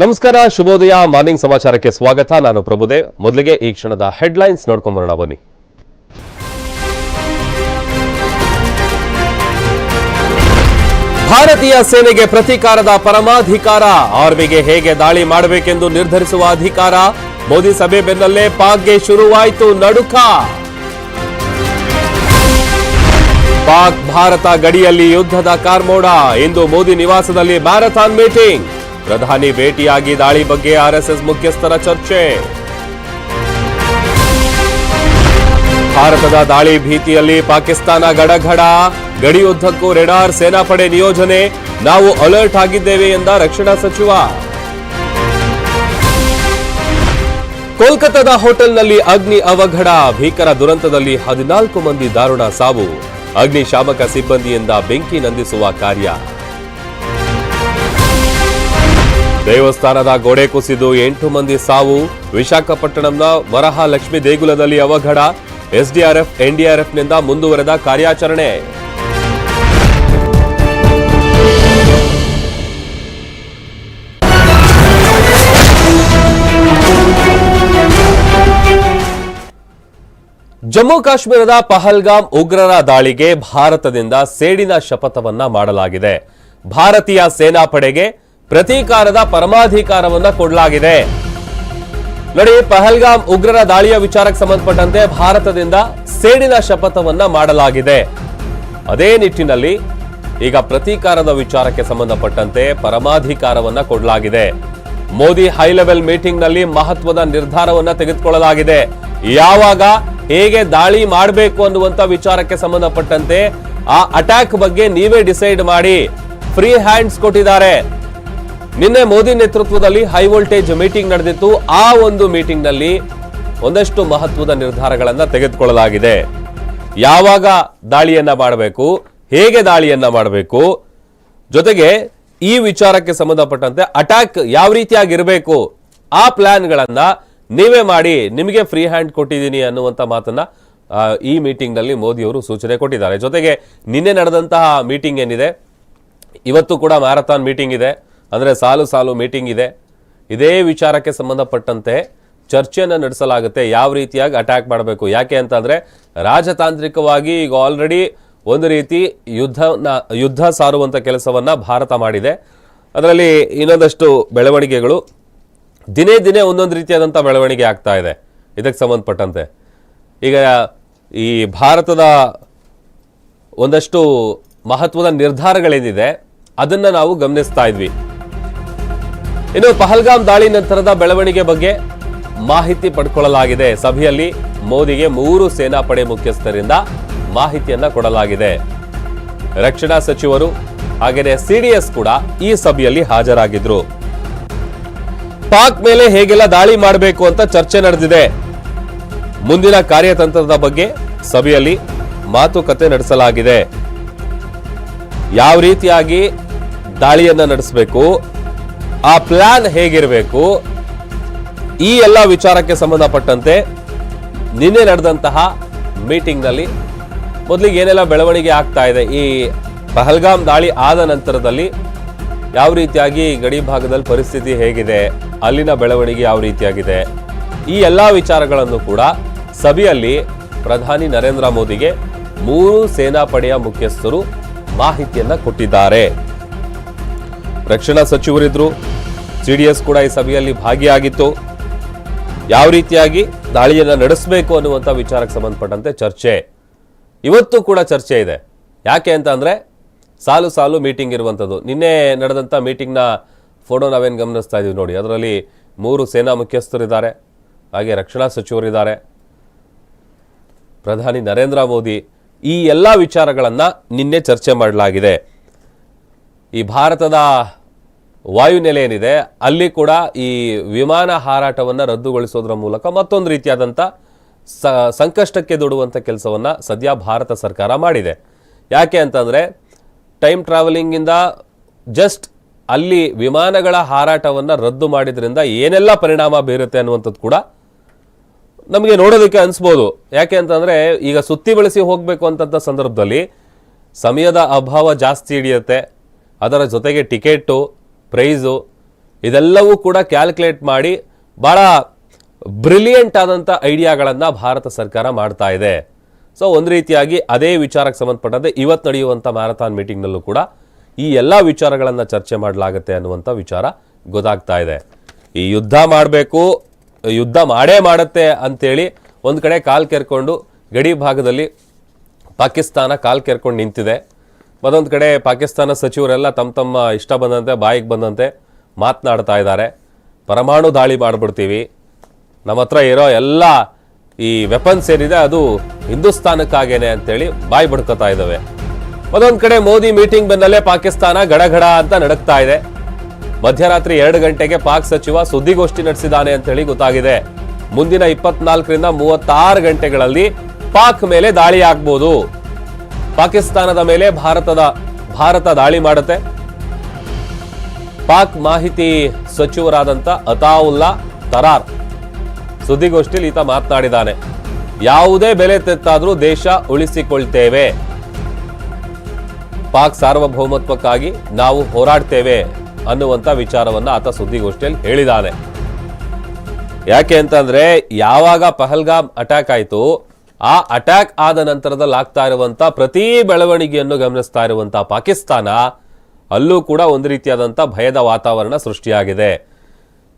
ನಮಸ್ಕಾರ, ಶುಭೋದಯ. ಮಾರ್ನಿಂಗ್ ಸಮಾಚಾರಕ್ಕೆ ಸ್ವಾಗತ. ನಾನು ಪ್ರಭುದೇವ್ ಮೊದಲಿಗೆ ಈ ಕ್ಷಣದ ಹೆಡ್ಲೈನ್ಸ್ ನೋಡ್ಕೊಂಬರೋಣ, ಬನ್ನಿ. ಭಾರತೀಯ ಸೇನೆಗೆ ಪ್ರತೀಕಾರದ ಪರಮಾಧಿಕಾರ. ಆರ್ಮಿಗೆ ಹೇಗೆ ದಾಳಿ ಮಾಡಬೇಕೆಂದು ನಿರ್ಧರಿಸುವ ಅಧಿಕಾರ? ಮೋದಿ ಸಭೆ ಬೆನ್ನಲ್ಲೇ ಪಾಕ್ಗೆ ಶುರುವಾಯಿತು ನಡುಕ. ಪಾಕ್, ಭಾರತ ಗಡಿಯಲ್ಲಿ ಯುದ್ಧದ ಕಾರ್ಮೋಡ. ಇಂದು ಮೋದಿ ನಿವಾಸದಲ್ಲಿ ಮ್ಯಾರಥಾನ್ ಮೀಟಿಂಗ್. ಪ್ರಧಾನಿ ಭೇಟಿಯಾಗಿ ದಾಳಿ ಬಗ್ಗೆ ಆರ್ಎಸ್ಎಸ್ ಮುಖ್ಯಸ್ಥರ ಚರ್ಚೆ. ಭಾರತದ ದಾಳಿ ಭೀತಿಯಲ್ಲಿ ಪಾಕಿಸ್ತಾನ ಗಡಗಡ. ಗಡಿಯುದ್ದಕ್ಕೂ ರೆಡಾರ್ ಸೇನಾಪಡೆ ನಿಯೋಜನೆ. ನಾವು ಅಲರ್ಟ್ ಆಗಿದ್ದೇವೆ ಎಂದ ರಕ್ಷಣಾ ಸಚಿವ. ಕೋಲ್ಕತ್ತಾದ ಹೋಟೆಲ್ನಲ್ಲಿ ಅಗ್ನಿ ಅವಘಡ. ಭೀಕರ ದುರಂತದಲ್ಲಿ ಹದಿನಾಲ್ಕು ಮಂದಿ ದಾರುಣ ಸಾವು. ಅಗ್ನಿಶಾಮಕ ಸಿಬ್ಬಂದಿಯಿಂದ ಬೆಂಕಿ ನಂದಿಸುವ ಕಾರ್ಯ. ದೇವಸ್ಥಾನದ ಗೋಡೆ ಕುಸಿದು ಎಂಟು ಮಂದಿ ಸಾವು. ವಿಶಾಖಪಟ್ಟಣಂನ ವರಹಲಕ್ಷ್ಮಿ ದೇಗುಲದಲ್ಲಿ ಅವಘಡ. ಎಸ್ಡಿಆರ್ಎಫ್ ಎನ್ಡಿಆರ್ಎಫ್ನಿಂದ ಮುಂದುವರೆದ ಕಾರ್ಯಾಚರಣೆ. ಜಮ್ಮು ಕಾಶ್ಮೀರದ ಪಹಲ್ಗಾಮ್ ಉಗ್ರರ ದಾಳಿಗೆ ಭಾರತದಿಂದ ಸೇಡಿನ ಶಪಥವನ್ನ ಮಾಡಲಾಗಿದೆ. ಭಾರತೀಯ ಸೇನಾಪಡೆಗೆ ಪ್ರತೀಕಾರದ ಪರಮಾಧಿಕಾರವನ್ನ ಕೊಡಲಾಗಿದೆ. ನೋಡಿ, ಪಹಲ್ಗಾಮ್ ಉಗ್ರರ ದಾಳಿಯ ವಿಚಾರಕ್ಕೆ ಸಂಬಂಧಪಟ್ಟಂತೆ ಭಾರತದಿಂದ ಸೇಡಿನ ಶಪಥವನ್ನ ಮಾಡಲಾಗಿದೆ. ಅದೇ ನಿಟ್ಟಿನಲ್ಲಿ ಈಗ ಪ್ರತೀಕಾರದ ವಿಚಾರಕ್ಕೆ ಸಂಬಂಧಪಟ್ಟಂತೆ ಪರಮಾಧಿಕಾರವನ್ನ ಕೊಡಲಾಗಿದೆ. ಮೋದಿ ಹೈ ಲೆವೆಲ್ ಮೀಟಿಂಗ್ನಲ್ಲಿ ಮಹತ್ವದ ನಿರ್ಧಾರವನ್ನ ತೆಗೆದುಕೊಳ್ಳಲಾಗಿದೆ. ಯಾವಾಗ, ಹೇಗೆ ದಾಳಿ ಮಾಡಬೇಕು ಅನ್ನುವಂತ ವಿಚಾರಕ್ಕೆ ಸಂಬಂಧಪಟ್ಟಂತೆ ಆ ಅಟ್ಯಾಕ್ ಬಗ್ಗೆ ನೀವೇ ಡಿಸೈಡ್ ಮಾಡಿ. ಫ್ರೀ ಹ್ಯಾಂಡ್ಸ್ ಕೊಟ್ಟಿದ್ದಾರೆ. ನಿನ್ನೆ ಮೋದಿ ನೇತೃತ್ವದಲ್ಲಿ ಹೈ ವೋಲ್ಟೇಜ್ ಮೀಟಿಂಗ್ ನಡೆದಿತ್ತು. ಆ ಒಂದು ಮೀಟಿಂಗ್ನಲ್ಲಿ ಒಂದಷ್ಟು ಮಹತ್ವದ ನಿರ್ಧಾರಗಳನ್ನು ತೆಗೆದುಕೊಳ್ಳಲಾಗಿದೆ. ಯಾವಾಗ ದಾಳಿಯನ್ನ ಮಾಡಬೇಕು, ಹೇಗೆ ದಾಳಿಯನ್ನ ಮಾಡಬೇಕು, ಜೊತೆಗೆ ಈ ವಿಚಾರಕ್ಕೆ ಸಂಬಂಧಪಟ್ಟಂತೆ ಅಟ್ಯಾಕ್ ಯಾವ ರೀತಿಯಾಗಿರಬೇಕು, ಆ ಪ್ಲಾನ್ಗಳನ್ನ ನೀವೇ ಮಾಡಿ, ನಿಮಗೆ ಫ್ರೀ ಹ್ಯಾಂಡ್ ಕೊಟ್ಟಿದ್ದೀನಿ ಅನ್ನುವಂಥ ಮಾತನ್ನ ಈ ಮೀಟಿಂಗ್ನಲ್ಲಿ ಮೋದಿಯವರು ಸೂಚನೆ ಕೊಟ್ಟಿದ್ದಾರೆ. ಜೊತೆಗೆ ನಿನ್ನೆ ನಡೆದಂತಹ ಮೀಟಿಂಗ್ ಏನಿದೆ, ಇವತ್ತು ಕೂಡ ಮ್ಯಾರಥಾನ್ ಮೀಟಿಂಗ್ ಇದೆ. ಅಂದರೆ ಸಾಲು ಸಾಲು ಮೀಟಿಂಗ್ ಇದೆ. ಇದೇ ವಿಚಾರಕ್ಕೆ ಸಂಬಂಧಪಟ್ಟಂತೆ ಚರ್ಚೆಯನ್ನು ನಡೆಸಲಾಗುತ್ತೆ. ಯಾವ ರೀತಿಯಾಗಿ ಅಟ್ಯಾಕ್ ಮಾಡಬೇಕು? ಯಾಕೆ ಅಂತಂದರೆ ರಾಜತಾಂತ್ರಿಕವಾಗಿ ಈಗ ಆಲ್ರೆಡಿ ಒಂದು ರೀತಿ ಯುದ್ಧನ, ಯುದ್ಧ ಸಾರುವಂಥ ಕೆಲಸವನ್ನು ಭಾರತ ಮಾಡಿದೆ. ಅದರಲ್ಲಿ ಇನ್ನೊಂದಷ್ಟು ಬೆಳವಣಿಗೆಗಳು. ದಿನೇ ದಿನೇ ಒಂದೊಂದು ರೀತಿಯಾದಂಥ ಬೆಳವಣಿಗೆ ಆಗ್ತಾ ಇದೆ. ಇದಕ್ಕೆ ಸಂಬಂಧಪಟ್ಟಂತೆ. ಈಗ ಈ ಭಾರತದ ಒಂದಷ್ಟು ಮಹತ್ವದ ನಿರ್ಧಾರಗಳೇನಿದೆ, ಅದನ್ನು ನಾವು ಗಮನಿಸ್ತಾ ಇದ್ವಿ. ಇನ್ನು ಪಹಲ್ಗಾಮ್ ದಾಳಿ ನಂತರದ ಬೆಳವಣಿಗೆ ಬಗ್ಗೆ ಮಾಹಿತಿ ಪಡ್ಕೊಳ್ಳಲಾಗಿದೆ. ಸಭೆಯಲ್ಲಿ ಮೋದಿಗೆ ಮೂರು ಸೇನಾಪಡೆ ಮುಖ್ಯಸ್ಥರಿಂದ ಮಾಹಿತಿಯನ್ನ ಕೊಡಲಾಗಿದೆ. ರಕ್ಷಣಾ ಸಚಿವರು ಹಾಗೆಯೇ ಸಿಡಿಎಸ್ ಕೂಡ ಈ ಸಭೆಯಲ್ಲಿ ಹಾಜರಾಗಿದ್ರು. ಪಾಕ್ ಮೇಲೆ ಹೇಗೆಲ್ಲ ದಾಳಿ ಮಾಡಬೇಕು ಅಂತ ಚರ್ಚೆ ನಡೆದಿದೆ. ಮುಂದಿನ ಕಾರ್ಯತಂತ್ರದ ಬಗ್ಗೆ ಸಭೆಯಲ್ಲಿ ಮಾತುಕತೆ ನಡೆಸಲಾಗಿದೆ. ಯಾವ ರೀತಿಯಾಗಿ ದಾಳಿಯನ್ನ ನಡೆಸಬೇಕು? ಆ ಪ್ಲಾನ್ ಹೇಗಿರಬೇಕು? ಈ ಎಲ್ಲ ವಿಚಾರಕ್ಕೆ ಸಂಬಂಧಪಟ್ಟಂತೆ ನಿನ್ನೆ ನಡೆದಂತಹ ಮೀಟಿಂಗ್ನಲ್ಲಿ ಮೊದಲಿಗೆ ಏನೆಲ್ಲ ಬೆಳವಣಿಗೆ ಆಗ್ತಾ ಇದೆ? ಈ ಪಹಲ್ಗಾಮ್ ದಾಳಿ ಆದ ನಂತರದಲ್ಲಿ ಯಾವ ರೀತಿಯಾಗಿ ಗಡಿ ಭಾಗದಲ್ಲಿ ಪರಿಸ್ಥಿತಿ ಹೇಗಿದೆ? ಅಲ್ಲಿನ ಬೆಳವಣಿಗೆ ಯಾವ ರೀತಿಯಾಗಿದೆ? ಈ ಎಲ್ಲ ವಿಚಾರಗಳನ್ನು ಕೂಡ ಸಭೆಯಲ್ಲಿ ಪ್ರಧಾನಿ ನರೇಂದ್ರ ಮೋದಿಗೆ ಮೂರು ಸೇನಾಪಡೆಯ ಮುಖ್ಯಸ್ಥರು ಮಾಹಿತಿಯನ್ನು ಕೊಟ್ಟಿದ್ದಾರೆ. ರಕ್ಷಣಾ ಸಚಿವರಿದ್ರು ಎಸ್ ಕೂಡ ಈ ಸಭೆಯಲ್ಲಿ ಭಾಗಿಯಾಗಿತ್ತು. ಯಾವ ರೀತಿಯಾಗಿ ದಾಳಿಯನ್ನು ನಡೆಸಬೇಕು ಅನ್ನುವಂಥ ವಿಚಾರಕ್ಕೆ ಸಂಬಂಧಪಟ್ಟಂತೆ ಚರ್ಚೆ. ಇವತ್ತು ಕೂಡ ಚರ್ಚೆ ಇದೆ. ಯಾಕೆ ಅಂತ ಅಂದರೆ, ಸಾಲು ಸಾಲು ಮೀಟಿಂಗ್ ಇರುವಂಥದ್ದು ನಿನ್ನೆ ನಡೆದಂಥ ಮೀಟಿಂಗ್ನ ಫೋಟೋ ನಾವೇನು ಗಮನಿಸ್ತಾ ಇದ್ದೀವಿ ನೋಡಿ. ಅದರಲ್ಲಿ ಮೂರು ಸೇನಾ ಮುಖ್ಯಸ್ಥರಿದ್ದಾರೆ, ಹಾಗೆ ರಕ್ಷಣಾ ಸಚಿವರಿದ್ದಾರೆ. ಪ್ರಧಾನಿ ನರೇಂದ್ರ ಮೋದಿ, ಈ ಎಲ್ಲ ವಿಚಾರಗಳನ್ನು ನಿನ್ನೆ ಚರ್ಚೆ ಮಾಡಲಾಗಿದೆ. ಈ ಭಾರತದ ವಾಯುನೆಲೆ ಏನಿದೆ, ಅಲ್ಲಿ ಕೂಡ ಈ ವಿಮಾನ ಹಾರಾಟವನ್ನು ರದ್ದುಗೊಳಿಸೋದ್ರ ಮೂಲಕ ಮತ್ತೊಂದು ರೀತಿಯಾದಂಥ ಸಂಕಷ್ಟಕ್ಕೆ ದೊಡುವಂಥ ಕೆಲಸವನ್ನು ಸದ್ಯ ಭಾರತ ಸರ್ಕಾರ ಮಾಡಿದೆ. ಯಾಕೆ ಅಂತಂದರೆ, ಟೈಮ್ ಟ್ರಾವೆಲಿಂಗಿಂದ ಜಸ್ಟ್ ಅಲ್ಲಿ ವಿಮಾನಗಳ ಹಾರಾಟವನ್ನು ರದ್ದು ಮಾಡಿದ್ರಿಂದ ಏನೆಲ್ಲ ಪರಿಣಾಮ ಬೀರುತ್ತೆ ಅನ್ನುವಂಥದ್ದು ಕೂಡ ನಮಗೆ ನೋಡೋದಕ್ಕೆ ಅನಿಸ್ಬೋದು. ಯಾಕೆ ಅಂತಂದರೆ, ಈಗ ಸುತ್ತಿ ಬೆಳೆಸಿ ಹೋಗಬೇಕು ಅಂತಂಥ ಸಂದರ್ಭದಲ್ಲಿ ಸಮಯದ ಅಭಾವ ಜಾಸ್ತಿ ಹಿಡಿಯುತ್ತೆ. ಅದರ ಜೊತೆಗೆ ಟಿಕೆಟು ಪ್ರೈಸು, ಇದೆಲ್ಲವೂ ಕೂಡ ಕ್ಯಾಲ್ಕುಲೇಟ್ ಮಾಡಿ ಭಾಳ ಬ್ರಿಲಿಯಂಟ್ ಆದಂಥ ಐಡಿಯಾಗಳನ್ನು ಭಾರತ ಸರ್ಕಾರ ಮಾಡ್ತಾ ಇದೆ. ಸೊ, ಒಂದು ರೀತಿಯಾಗಿ ಅದೇ ವಿಚಾರಕ್ಕೆ ಸಂಬಂಧಪಟ್ಟಂತೆ ಇವತ್ತು ನಡೆಯುವಂಥ ಮ್ಯಾರಥಾನ್ ಮೀಟಿಂಗ್ನಲ್ಲೂ ಕೂಡ ಈ ಎಲ್ಲ ವಿಚಾರಗಳನ್ನು ಚರ್ಚೆ ಮಾಡಲಾಗುತ್ತೆ ಅನ್ನುವಂಥ ವಿಚಾರ ಗೊತ್ತಾಗ್ತಾ ಇದೆ. ಈ ಯುದ್ಧ ಮಾಡಬೇಕು, ಯುದ್ಧ ಮಾಡೇ ಮಾಡುತ್ತೆ ಅಂಥೇಳಿ ಒಂದು ಕಡೆ ಕಾಲು ಕೆರ್ಕೊಂಡು ಗಡಿ ಭಾಗದಲ್ಲಿ ಪಾಕಿಸ್ತಾನ ಕಾಲು ಕೆರ್ಕೊಂಡು ನಿಂತಿದೆ. ಮತ್ತೊಂದು ಕಡೆ ಪಾಕಿಸ್ತಾನ ಸಚಿವರೆಲ್ಲ ತಮ್ಮ ತಮ್ಮ ಇಷ್ಟ ಬಂದಂತೆ, ಬಾಯಿಗೆ ಬಂದಂತೆ ಮಾತನಾಡ್ತಾ ಇದ್ದಾರೆ. ಪರಮಾಣು ದಾಳಿ ಮಾಡಿಬಿಡ್ತೀವಿ. ನಮ್ಮ ಹತ್ರ ಇರೋ ಎಲ್ಲ ಈ ವೆಪನ್ಸ್ ಏನಿದೆ, ಅದು ಹಿಂದೂಸ್ತಾನಕ್ಕಾಗೇನೆ ಅಂತೇಳಿ ಬಾಯಿ ಬಿಡ್ಕೋತಾ ಇದ್ದಾವೆ. ಮತ್ತೊಂದು ಕಡೆ ಮೋದಿ ಮೀಟಿಂಗ್ ಬೆನ್ನಲ್ಲೇ ಪಾಕಿಸ್ತಾನ ಗಡಗಡ ಅಂತ ನಡಕ್ತಾ ಇದೆ. ಮಧ್ಯರಾತ್ರಿ ಎರಡು ಗಂಟೆಗೆ ಪಾಕ್ ಸಚಿವ ಸುದ್ದಿಗೋಷ್ಠಿ ನಡೆಸಿದ್ದಾನೆ ಅಂತ ಹೇಳಿ ಗೊತ್ತಾಗಿದೆ. ಮುಂದಿನ ಇಪ್ಪತ್ನಾಲ್ಕರಿಂದ ಮೂವತ್ತಾರು ಗಂಟೆಗಳಲ್ಲಿ ಪಾಕ್ ಮೇಲೆ ದಾಳಿ ಆಗ್ಬೋದು. ಪಾಕಿಸ್ತಾನದ ಮೇಲೆ ಭಾರತದ, ಭಾರತ ದಾಳಿ ಮಾಡುತ್ತೆ. ಪಾಕ್ ಮಾಹಿತಿ ಸಚಿವರಾದಂಥ ಅತಾವುಲ್ಲಾ ತರಾರ್ ಸುದ್ದಿಗೋಷ್ಠಿಯಲ್ಲಿ ಈತ ಮಾತನಾಡಿದ್ದಾನೆ, ಯಾವುದೇ ಬೆಲೆ ತೆತ್ತಾದರೂ ದೇಶ ಉಳಿಸಿಕೊಳ್ತೇವೆ. ಪಾಕ್ ಸಾರ್ವಭೌಮತ್ವಕ್ಕಾಗಿ ನಾವು ಹೋರಾಡ್ತೇವೆ ಅನ್ನುವಂಥ ವಿಚಾರವನ್ನ ಆತ ಸುದ್ದಿಗೋಷ್ಠಿಯಲ್ಲಿ ಹೇಳಿದ್ದಾನೆ. ಯಾಕೆ ಅಂತಂದ್ರೆ, ಯಾವಾಗ ಪಹಲ್ಗಾಮ್ ಅಟ್ಯಾಕ್ ಆಯಿತು ಆ ಅಟ್ಯಾಕ್ ಆದ ನಂತರದಲ್ಲಿ ಆಗ್ತಾ ಇರುವಂತ ಪ್ರತಿ ಬೆಳವಣಿಗೆಯನ್ನು ಗಮನಿಸ್ತಾ ಇರುವಂಥ ಪಾಕಿಸ್ತಾನ, ಅಲ್ಲೂ ಕೂಡ ಒಂದು ರೀತಿಯಾದಂಥ ಭಯದ ವಾತಾವರಣ ಸೃಷ್ಟಿಯಾಗಿದೆ.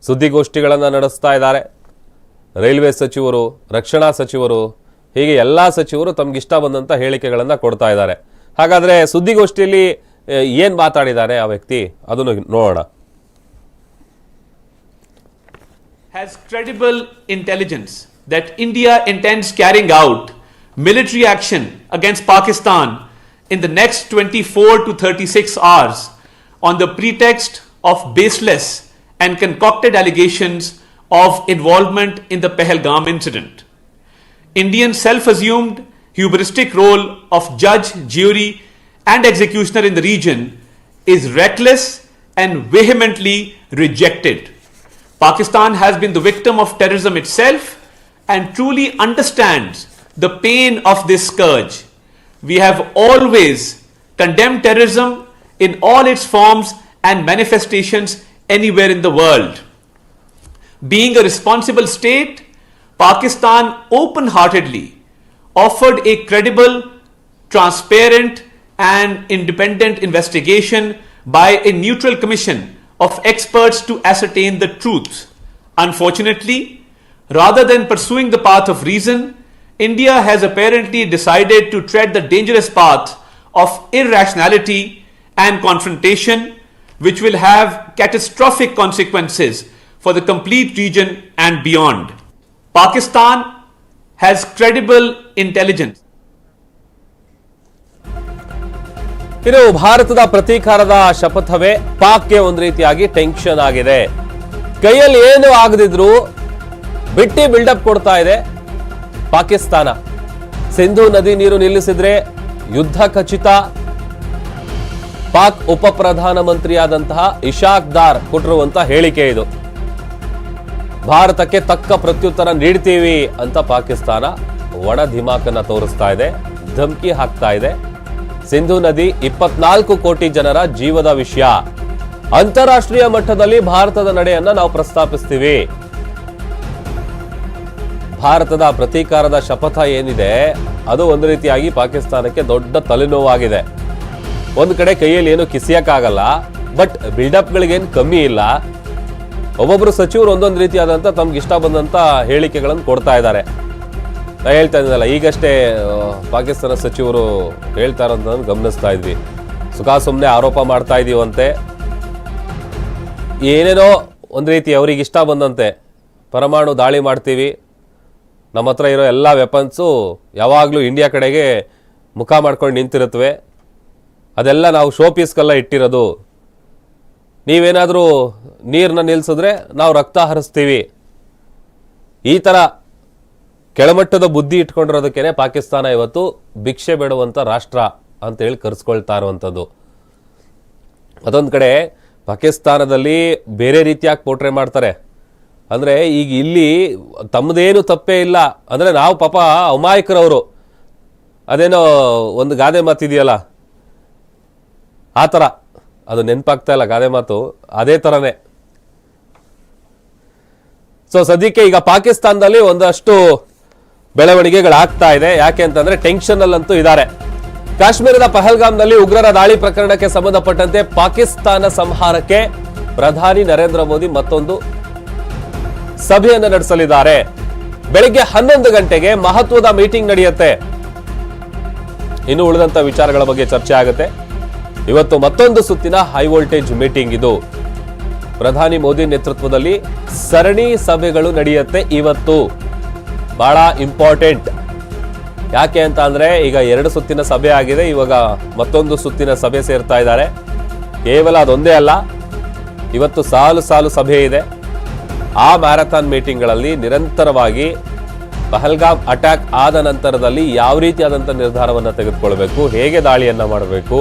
ಸುದ್ದಿಗೋಷ್ಠಿಗಳನ್ನು ನಡೆಸ್ತಾ ಇದ್ದಾರೆ. ರೈಲ್ವೆ ಸಚಿವರು, ರಕ್ಷಣಾ ಸಚಿವರು, ಹೀಗೆ ಎಲ್ಲ ಸಚಿವರು ತಮ್ಗಿಷ್ಟ ಬಂದಂಥ ಹೇಳಿಕೆಗಳನ್ನು ಕೊಡ್ತಾ ಇದ್ದಾರೆ. ಹಾಗಾದ್ರೆ ಸುದ್ದಿಗೋಷ್ಠಿಯಲ್ಲಿ ಏನು ಮಾತಾಡಿದ್ದಾರೆ ಆ ವ್ಯಕ್ತಿ? ಅದನ್ನು ನೋಡೋಣ. Has credible intelligence. That India intends carrying out military action against Pakistan in the next 24 to 36 hours on the pretext of baseless and concocted allegations of involvement in the Pahalgam incident. Indian self assumed hubristic role of judge, jury, and executioner in the region is reckless and vehemently rejected. Pakistan has been the victim of terrorism itself and truly understands the pain of this scourge. We have always condemned terrorism in all its forms and manifestations anywhere in the world. Being a responsible state, Pakistan open heartedly offered a credible, transparent, and independent investigation by a neutral commission of experts to ascertain the truth. Unfortunately, rather than pursuing the path of reason, India has apparently decided to tread the dangerous path of irrationality and confrontation, which will have catastrophic consequences for the complete region and beyond. Pakistan has credible intelligence. ಇನ್ನು ಭಾರತದ ಪ್ರತೀಕಾರದ ಶಪಥವೇ ಪಾಕ್ಗೆ ಒಂದು ರೀತಿಯಾಗಿ tension ಆಗಿದೆ ಕೈಯಲ್ಲಿ ಏನು ಆಗದಿದ್ರು ಬಿಟ್ಟಿ build up ಕೊಡ್ತಾ ಇದೆ ಪಾಕಿಸ್ತಾನ. ಸಿಂಧು ನದಿ ನೀರು ನಿಲ್ಲಿಸಿದ್ರೆ ಯುದ್ಧ ಖಚಿತ. ಪಾಕ್ ಉಪ ಪ್ರಧಾನಮಂತ್ರಿಯಾದಂತಹ ಇಶಾಕ್ ದಾರ್ ಕೊಟ್ಟಿರುವಂತ ಹೇಳಿಕೆ ಇದು. ಭಾರತಕ್ಕೆ ತಕ್ಕ ಪ್ರತ್ಯುತ್ತರ ನೀಡ್ತೀವಿ ಅಂತ ಪಾಕಿಸ್ತಾನ ಒಣ ಧಿಮಾಕನ್ನ ತೋರಿಸ್ತಾ ಇದೆ, ಧಮಕಿ ಹಾಕ್ತಾ ಇದೆ. ಸಿಂಧು ನದಿ ಇಪ್ಪತ್ನಾಲ್ಕು ಕೋಟಿ ಜನರ ಜೀವದ ವಿಷಯ. ಅಂತಾರಾಷ್ಟ್ರೀಯ ಮಟ್ಟದಲ್ಲಿ ಭಾರತದ ನಡೆಯನ್ನ ನಾವು ಪ್ರಸ್ತಾಪಿಸ್ತೀವಿ. ಭಾರತದ ಪ್ರತೀಕಾರದ ಶಪಥ ಏನಿದೆ, ಅದು ಒಂದು ರೀತಿಯಾಗಿ ಪಾಕಿಸ್ತಾನಕ್ಕೆ ದೊಡ್ಡ ತಲೆನೋವಾಗಿದೆ. ಒಂದು ಕಡೆ ಕೈಯಲ್ಲಿ ಏನು ಕಿಸಿಯಕ್ಕಾಗಲ್ಲ, ಬಟ್ ಬಿಲ್ಡಪ್ಗಳಿಗೇನು ಕಮ್ಮಿ ಇಲ್ಲ. ಒಬ್ಬೊಬ್ರು ಸಚಿವರು ಒಂದೊಂದು ರೀತಿಯಾದಂಥ ತಮ್ಗೆ ಇಷ್ಟ ಬಂದಂಥ ಹೇಳಿಕೆಗಳನ್ನು ಕೊಡ್ತಾ ಇದ್ದಾರೆ. ನಾ ಹೇಳ್ತಾ ಇದ್ದಲ್ಲ, ಈಗಷ್ಟೇ ಪಾಕಿಸ್ತಾನ ಸಚಿವರು ಹೇಳ್ತಾ ಇರೋದನ್ನು ಗಮನಿಸ್ತಾ ಇದ್ವಿ. ಸುಖ ಸುಮ್ಮನೆ ಆರೋಪ ಮಾಡ್ತಾ ಇದೀವಂತೆ. ಏನೇನೋ ಒಂದು ರೀತಿ ಅವ್ರಿಗೆ ಇಷ್ಟ ಬಂದಂತೆ, ಪರಮಾಣು ದಾಳಿ ಮಾಡ್ತೀವಿ ನಮ್ಮ ಹತ್ರ ಇರೋ ಎಲ್ಲ ವೆಪನ್ಸು ಯಾವಾಗಲೂ ಇಂಡಿಯಾ ಕಡೆಗೆ ಮುಖ ಮಾಡ್ಕೊಂಡು ನಿಂತಿರುತ್ತವೆ. ಅದೆಲ್ಲ ನಾವು ಶೋ ಪೀಸ್ಗೆಲ್ಲ ಇಟ್ಟಿರೋದು. ನೀವೇನಾದರೂ ನೀರನ್ನ ನಿಲ್ಲಿಸಿದ್ರೆ ನಾವು ರಕ್ತ ಹರಿಸ್ತೀವಿ. ಈ ಥರ ಕೆಳಮಟ್ಟದ ಬುದ್ಧಿ ಇಟ್ಕೊಂಡಿರೋದಕ್ಕೇ ಪಾಕಿಸ್ತಾನ ಇವತ್ತು ಭಿಕ್ಷೆ ಬೇಡುವಂಥ ರಾಷ್ಟ್ರ ಅಂತೇಳಿ ಕರೆಸ್ಕೊಳ್ತಾ ಇರುವಂಥದ್ದು ಅದೊಂದು ಕಡೆ ಪಾಕಿಸ್ತಾನದಲ್ಲಿ ಬೇರೆ ರೀತಿಯಾಗಿ ಪೋಟ್ರೆ ಮಾಡ್ತಾರೆ. ಅಂದರೆ ಈಗ ಇಲ್ಲಿ ತಮ್ಮದೇನು ತಪ್ಪೇ ಇಲ್ಲ. ಅಂದರೆ ನಾವು ಪಾಪ ಅಮಾಯಕರವರು. ಅದೇನೋ ಒಂದು ಗಾದೆ ಮಾತಿದೆಯಲ್ಲ ಆ ಥರ. ಅದು ನೆನಪಾಗ್ತಾ ಇಲ್ಲ ಗಾದೆ ಮಾತು. ಅದೇ ಥರನೇ. ಸೊ ಸದ್ಯಕ್ಕೆ ಈಗ ಪಾಕಿಸ್ತಾನದಲ್ಲಿ ಒಂದಷ್ಟು ಬೆಳವಣಿಗೆಗಳಾಗ್ತಾ ಇದೆ. ಯಾಕೆ ಅಂತಂದರೆ ಟೆನ್ಷನ್ನಲ್ಲಂತೂ ಇದ್ದಾರೆ. ಕಾಶ್ಮೀರದ ಪಹಲ್ಗಾಮ್ನಲ್ಲಿ ಉಗ್ರರ ದಾಳಿ ಪ್ರಕರಣಕ್ಕೆ ಸಂಬಂಧಪಟ್ಟಂತೆ ಪಾಕಿಸ್ತಾನ ಸಂಹಾರಕ್ಕೆ ಪ್ರಧಾನಿ ನರೇಂದ್ರ ಮೋದಿ ಮತ್ತೊಂದು ಸಭೆಯನ್ನು ನಡೆಸಲಿದ್ದಾರೆ. ಬೆಳಿಗ್ಗೆ ಹನ್ನೊಂದು ಗಂಟೆಗೆ ಮಹತ್ವದ ಮೀಟಿಂಗ್ ನಡೆಯುತ್ತೆ. ಇನ್ನು ಉಳಿದಂತ ವಿಚಾರಗಳ ಬಗ್ಗೆ ಚರ್ಚೆ ಆಗುತ್ತೆ. ಇವತ್ತು ಮತ್ತೊಂದು ಸುತ್ತಿನ ಹೈ ವೋಲ್ಟೇಜ್ ಮೀಟಿಂಗ್ ಇದು. ಪ್ರಧಾನಿ ಮೋದಿ ನೇತೃತ್ವದಲ್ಲಿ ಸರಣಿ ಸಭೆಗಳು ನಡೆಯುತ್ತೆ ಇವತ್ತು. ಬಹಳ ಇಂಪಾರ್ಟೆಂಟ್. ಯಾಕೆ ಅಂತ ಅಂದ್ರೆ ಈಗ ಎರಡು ಸುತ್ತಿನ ಸಭೆ ಆಗಿದೆ, ಇವಾಗ ಮತ್ತೊಂದು ಸುತ್ತಿನ ಸಭೆ ಸೇರ್ತಾ ಇದ್ದಾರೆ. ಕೇವಲ ಅದೊಂದೇ ಅಲ್ಲ, ಇವತ್ತು ಸಾಲು ಸಾಲು ಸಭೆ ಇದೆ. ಆ ಮ್ಯಾರಥಾನ್ ಮೀಟಿಂಗ್ಗಳಲ್ಲಿ ನಿರಂತರವಾಗಿ ಪಹಲ್ಗಾಮ್ ಅಟ್ಯಾಕ್ ಆದ ನಂತರದಲ್ಲಿ ಯಾವ ರೀತಿಯಾದಂಥ ನಿರ್ಧಾರವನ್ನು ತೆಗೆದುಕೊಳ್ಬೇಕು, ಹೇಗೆ ದಾಳಿಯನ್ನು ಮಾಡಬೇಕು,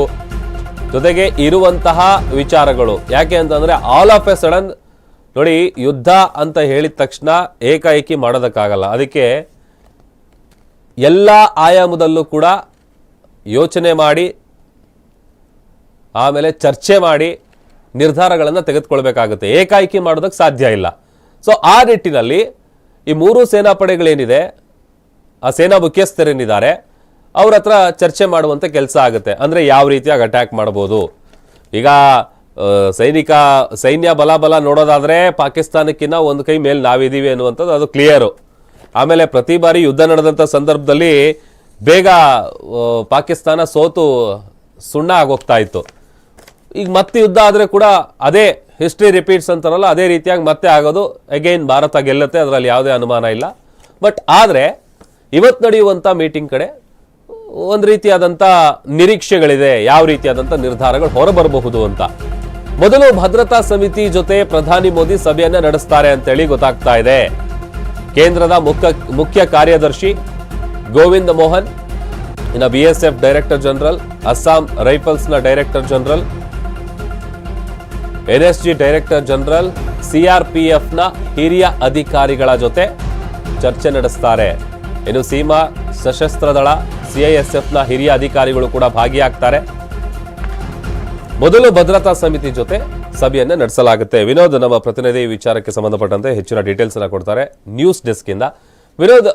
ಜೊತೆಗೆ ಇರುವಂತಹ ವಿಚಾರಗಳು. ಯಾಕೆ ಅಂತಂದರೆ ಆಲ್ ಆಫ್ ಎ ಸಡನ್ ನೋಡಿ ಯುದ್ಧ ಅಂತ ಹೇಳಿದ ತಕ್ಷಣ ಏಕಾಏಕಿ ಮಾಡೋದಕ್ಕಾಗಲ್ಲ. ಅದಕ್ಕೆ ಎಲ್ಲ ಆಯಾಮದಲ್ಲೂ ಕೂಡ ಯೋಚನೆ ಮಾಡಿ, ಆಮೇಲೆ ಚರ್ಚೆ ಮಾಡಿ ನಿರ್ಧಾರಗಳನ್ನು ತೆಗೆದುಕೊಳ್ಬೇಕಾಗುತ್ತೆ. ಏಕಾಏಕಿ ಮಾಡೋದಕ್ಕೆ ಸಾಧ್ಯ ಇಲ್ಲ. ಸೊ ಆ ನಿಟ್ಟಿನಲ್ಲಿ ಈ ಮೂರು ಸೇನಾಪಡೆಗಳೇನಿದೆ, ಆ ಸೇನಾ ಮುಖ್ಯಸ್ಥರೇನಿದ್ದಾರೆ, ಅವ್ರ ಹತ್ರ ಚರ್ಚೆ ಮಾಡುವಂಥ ಕೆಲಸ ಆಗುತ್ತೆ. ಅಂದರೆ ಯಾವ ರೀತಿಯಾಗಿ ಅಟ್ಯಾಕ್ ಮಾಡ್ಬೋದು. ಈಗ ಸೈನಿಕ, ಸೈನ್ಯ ಬಲ ಬಲ ನೋಡೋದಾದರೆ ಪಾಕಿಸ್ತಾನಕ್ಕಿಂತ ಒಂದು ಕೈ ಮೇಲೆ ನಾವಿದ್ದೀವಿ ಅನ್ನುವಂಥದ್ದು ಅದು ಕ್ಲಿಯರು ಆಮೇಲೆ ಪ್ರತಿ ಬಾರಿ ಯುದ್ಧ ನಡೆದಂಥ ಸಂದರ್ಭದಲ್ಲಿ ಬೇಗ ಪಾಕಿಸ್ತಾನ ಸೋತು ಸುಣ್ಣ ಆಗೋಗ್ತಾ ಇತ್ತು. ಈಗ ಮತ್ತೆ ಯುದ್ಧ ಆದರೆ ಕೂಡ ಅದೇ ಹಿಸ್ಟ್ರಿ ರಿಪೀಟ್ಸ್ ಅಂತಾರಲ್ಲ, ಅದೇ ರೀತಿಯಾಗಿ ಮತ್ತೆ ಆಗೋದು. ಅಗೈನ್ ಭಾರತ ಗೆಲ್ಲುತ್ತೆ, ಅದರಲ್ಲಿ ಯಾವುದೇ ಅನುಮಾನ ಇಲ್ಲ. ಬಟ್ ಆದರೆ, ಇವತ್ತು ನಡೆಯುವಂಥ ಮೀಟಿಂಗ್ ಕಡೆ ಒಂದು ರೀತಿಯಾದಂಥ ನಿರೀಕ್ಷೆಗಳಿದೆ, ಯಾವ ರೀತಿಯಾದಂಥ ನಿರ್ಧಾರಗಳು ಹೊರಬರಬಹುದು ಅಂತ. ಮೊದಲು ಭದ್ರತಾ ಸಮಿತಿ ಜೊತೆ ಪ್ರಧಾನಿ ಮೋದಿ ಸಭೆಯನ್ನ ನಡೆಸ್ತಾರೆ ಅಂತೇಳಿ ಗೊತ್ತಾಗ್ತಾ ಇದೆ. ಕೇಂದ್ರದ ಮುಖ್ಯ ಮುಖ್ಯ ಕಾರ್ಯದರ್ಶಿ ಗೋವಿಂದ ಮೋಹನ್, ಇನ್ನು B S F director general Assam ರೈಫಲ್ಸ್ನ director general NSG director general ಸಿಆರ್ಪಿಎಫ್ನ ಹಿರಿಯ ಅಧಿಕಾರಿಗಳ ಜೊತೆ ಚರ್ಚೆ ನಡೆಸ್ತಾರೆ. ಇನ್ನು ಸೀಮಾ ಸಶಸ್ತ್ರ ದಳ, ಸಿಐಎಸ್ಎಫ್ನ ಹಿರಿಯ ಅಧಿಕಾರಿಗಳು ಕೂಡ ಭಾಗಿಯಾಗ್ತಾರೆ. ಮೊದಲು ಭದ್ರತಾ ಸಮಿತಿ ಜೊತೆ ಸಭೆಯನ್ನ ನಡೆಸಲಾಗುತ್ತೆ. ವಿನೋದ್ ನಮ್ಮ ಪ್ರತಿನಿಧಿ ವಿಚಾರಕ್ಕೆ ಸಂಬಂಧಪಟ್ಟಂತೆ ಹೆಚ್ಚಿನ ಡೀಟೇಲ್ಸ್ ಅನ್ನ ಕೊಡ್ತಾರೆ ನ್ಯೂಸ್ ಡೆಸ್ಕ್ ಇಂದ ವಿನೋದ್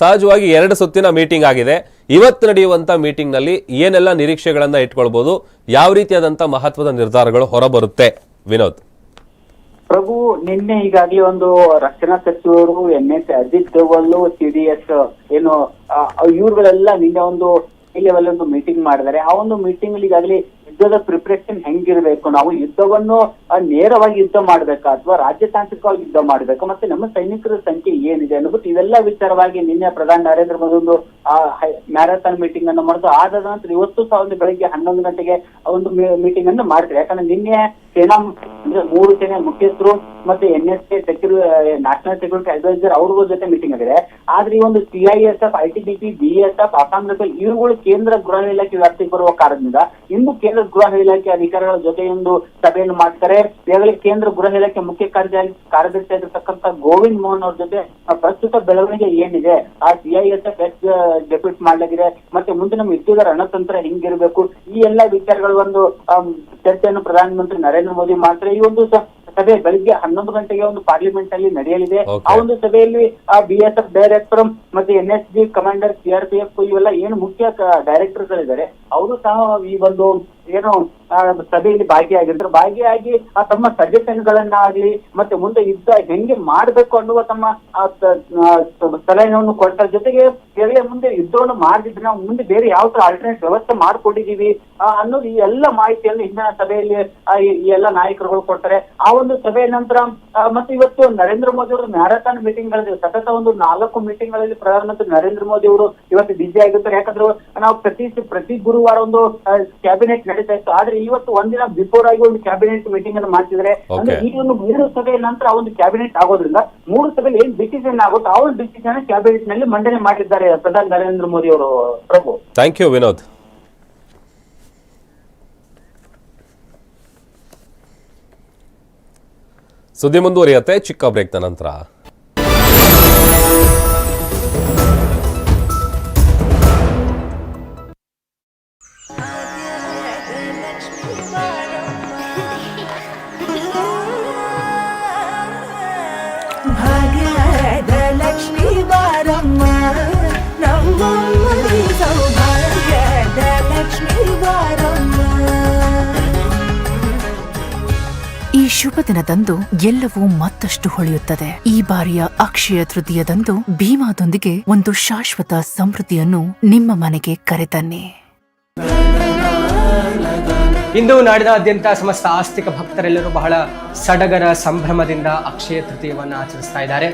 ಸಹಜವಾಗಿ ಎರಡು ಸುತ್ತಿನ ಮೀಟಿಂಗ್ ಆಗಿದೆ. ಇವತ್ತು ನಡೆಯುವಂತ ಮೀಟಿಂಗ್ನಲ್ಲಿ ಏನೆಲ್ಲ ನಿರೀಕ್ಷೆಗಳನ್ನ ಇಟ್ಕೊಳ್ಬಹುದು ಯಾವ ರೀತಿಯಾದಂಥ ಮಹತ್ವದ ನಿರ್ಧಾರಗಳು ಹೊರಬರುತ್ತೆ? ವಿನೋದ್. ಪ್ರಭು, ನಿನ್ನೆ ಈಗಾಗಲೇ ಒಂದು ರಕ್ಷಣಾ ಸಚಿವರು, N S Ajit D S ಏನು ಇವ್ರುಗಳೆಲ್ಲ ನಿನ್ನೆ ಒಂದು ಲೆವೆಲ್ ಒಂದು ಮೀಟಿಂಗ್ ಮಾಡಿದ್ದಾರೆ. ಆ ಒಂದು ಮೀಟಿಂಗ್ ಈಗಾಗಲೇ ಯುದ್ಧದ ಪ್ರಿಪರೇಷನ್ ಹೆಂಗಿರ್ಬೇಕು? ನಾವು ಯುದ್ಧವನ್ನು ನೇರವಾಗಿ ಯುದ್ಧ ಮಾಡ್ಬೇಕಾ? ಅಥವಾ ರಾಜ್ಯತಾಂತ್ರಿಕವಾಗಿ ಯುದ್ಧ ಮಾಡ್ಬೇಕಾ? ಮತ್ತೆ ನಮ್ಮ ಸೈನಿಕರ ಸಂಖ್ಯೆ ಏನಿದೆ ಅನ್ನೋದು ಇವೆಲ್ಲ ವಿಚಾರವಾಗಿ ನಿನ್ನೆ ಪ್ರಧಾನಿ ನರೇಂದ್ರ ಮೋದಿ ಒಂದು ಮ್ಯಾರಥಾನ್ ಮೀಟಿಂಗ್ ಅನ್ನು ಮಾಡಿದ್ರು. ಆದ ನಂತರ ಇವತ್ತು ಸಹ ಬೆಳಿಗ್ಗೆ ಹನ್ನೊಂದು ಗಂಟೆಗೆ ಒಂದು ಮೀಟಿಂಗ್ ಅನ್ನು ಮಾಡಿದ್ರು. ಯಾಕಂದ್ರೆ ನಿನ್ನೆ ಸೇನಾ ಅಂದ್ರೆ ಮೂರು ಸೇನೆ ಮುಖ್ಯಸ್ಥರು ಮತ್ತೆ N S A security national security adviser ಅವ್ರಿಗೂ ಜೊತೆ ಮೀಟಿಂಗ್ ಆಗಿದೆ. ಆದ್ರೆ ಈ ಒಂದು CISF I T B P B S F ಕೇಂದ್ರ ಗೃಹ ಇಲಾಖೆ ವ್ಯಾಪ್ತಿಗೆ ಬರುವ ಕಾರಣದಿಂದ ಇನ್ನು ಕೇಂದ್ರ ಗೃಹ ಇಲಾಖೆ ಅಧಿಕಾರಿಗಳ ಜೊತೆ ಒಂದು ಸಭೆಯನ್ನು ಮಾಡ್ತಾರೆ. ಈಗಾಗಲೇ ಕೇಂದ್ರ ಗೃಹ ಇಲಾಖೆ ಮುಖ್ಯ ಕಾರ್ಯದರ್ಶಿ ಕಾರ್ಯದರ್ಶಿ ಆಗಿರ್ತಕ್ಕಂಥ ಗೋವಿಂದ್ ಮೋಹನ್ ಅವ್ರ ಜೊತೆ ಪ್ರಸ್ತುತ ಬೆಳವಣಿಗೆ ಏನಿದೆ ಆ ಸಿಐಎಸ್ಎಫ್ ಎಸ್ ಡೆಪ್ಯೂಟ್ ಮಾಡಲಾಗಿದೆ ಮತ್ತೆ ಮುಂದೆ ನಮ್ಮ ಯುದ್ಧದ ರಣತಂತ್ರ ಹೆಂಗಿರ್ಬೇಕು ಈ ಎಲ್ಲಾ ವಿಚಾರಗಳ ಒಂದು ಚರ್ಚೆಯನ್ನು ಪ್ರಧಾನಮಂತ್ರಿ ನರೇಂದ್ರ ಮೋದಿ ಮಾಡ್ತಾರೆ. ಈ ಒಂದು ಸಭೆ ಬೆಳಿಗ್ಗೆ ಹನ್ನೊಂದು ಗಂಟೆಗೆ ಒಂದು ಪಾರ್ಲಿಮೆಂಟ್ ಅಲ್ಲಿ ನಡೆಯಲಿದೆ ಆ ಒಂದು ಸಭೆಯಲ್ಲಿ ಆ ಬಿ ಎಸ್ ಎಫ್ ಡೈರೆಕ್ಟರ್ ಮತ್ತೆ N S G commander C R P F ಇವೆಲ್ಲ ಏನು ಮುಖ್ಯ ಡೈರೆಕ್ಟರ್ ಗಳಿದ್ದಾರೆ ಅವರು ಸಹ ಈ ಒಂದು ಏನು ಸಭೆಯಲ್ಲಿ ಭಾಗಿಯಾಗಿರ್ತಾರೆ ಭಾಗಿಯಾಗಿ ಆ ತಮ್ಮ ಸಜೆಷನ್ ಮತ್ತೆ ಮುಂದೆ ಯುದ್ಧ ಹೆಂಗೆ ಮಾಡ್ಬೇಕು ಅನ್ನುವ ತಮ್ಮ ಸಲಹೆಯನ್ನು ಕೊಡ್ತಾರೆ. ಜೊತೆಗೆ ಕೆರೆಯ ಮುಂದೆ ಯುದ್ಧವನ್ನು ಮಾಡಿದ್ರೆ ನಾವು ಮುಂದೆ ಬೇರೆ ಯಾವ ತರ ಆಲ್ಟರ್ನೇಟ್ ವ್ಯವಸ್ಥೆ ಮಾಡ್ಕೊಂಡಿದೀವಿ ಅನ್ನೋದು ಈ ಎಲ್ಲ ಮಾಹಿತಿಯನ್ನು ಹಿಂದಿನ ಸಭೆಯಲ್ಲಿ ಈ ಎಲ್ಲ ನಾಯಕರುಗಳು ಕೊಡ್ತಾರೆ. ಆ ಒಂದು ಸಭೆಯ ನಂತರ ಮತ್ತೆ ಇವತ್ತು ನರೇಂದ್ರ ಮೋದಿ ಅವರು ಮ್ಯಾರಥಾನ್ ಮೀಟಿಂಗ್ಗಳಲ್ಲಿ, ಸತತ ಒಂದು ನಾಲ್ಕು ಮೀಟಿಂಗ್ಗಳಲ್ಲಿ ಪ್ರಧಾನಮಂತ್ರಿ ನರೇಂದ್ರ ಮೋದಿ ಅವರು ಇವತ್ತು ಬಿಜಿ ಆಗಿರ್ತಾರೆ. ಯಾಕಂದ್ರೆ ನಾವು ಪ್ರತಿ ಪ್ರತಿ ಗುರುವಾರ ಒಂದು ಕ್ಯಾಬಿನೆಟ್ ನಡೀತಾ ಇತ್ತು. ಆದ್ರೆ ಇವತ್ತು ಒಂದಿನ ಬಿಫೋರ್ ಆಗಿ ಒಂದು ಕ್ಯಾಬಿನೆಟ್ ಮೀಟಿಂಗ್ ಅನ್ನು ಮಾಡ್ತಿದ್ರೆ ಅಂದ್ರೆ ಈ ಒಂದು ಮೂರು ಸಭೆಯ ನಂತರ ಒಂದು ಕ್ಯಾಬಿನೆಟ್ ಆಗೋದ್ರಿಂದ ಮೂರು ಸಭೆಯಲ್ಲಿ ಏನ್ ಡಿಸಿಷನ್ ಆಗುತ್ತೋ ಆ ಒಂದು ಡಿಸಿಷನ್ ಕ್ಯಾಬಿನೆಟ್ನಲ್ಲಿ ಮಂಡನೆ ಮಾಡಿದ್ದಾರೆ ಪ್ರಧಾನಿ ನರೇಂದ್ರ ಮೋದಿ ಅವರು ಪ್ರಭು. ಥ್ಯಾಂಕ್ ಯು ವಿನೋದ್ ಸುದ್ದಿ ಮುಂದುವರಿಯತ್ತೆ. ಚಿಕ್ಕ ಬ್ರೇಕ್ನ ನಂತರ. ದಿನದಂದು ಎಲ್ಲವೂ ಮತ್ತಷ್ಟು ಹೊಳೆಯುತ್ತದೆ. ಈ ಬಾರಿಯ ಅಕ್ಷಯ ತೃತೀಯದಂದು ಭೀಮಾದೊಂದಿಗೆ ಒಂದು ಶಾಶ್ವತ ಸಮೃದ್ಧಿಯನ್ನು ನಿಮ್ಮ ಮನೆಗೆ ಕರೆತನ್ನಿ. ಇಂದು ನಾಡಿನಾದ್ಯಂತ ಸಮಸ್ತ ಆಸ್ತಿಕ ಭಕ್ತರೆಲ್ಲರೂ ಬಹಳ ಸಡಗರ ಸಂಭ್ರಮದಿಂದ ಅಕ್ಷಯ ತೃತೀಯವನ್ನು ಆಚರಿಸ್ತಾ ಇದ್ದಾರೆ.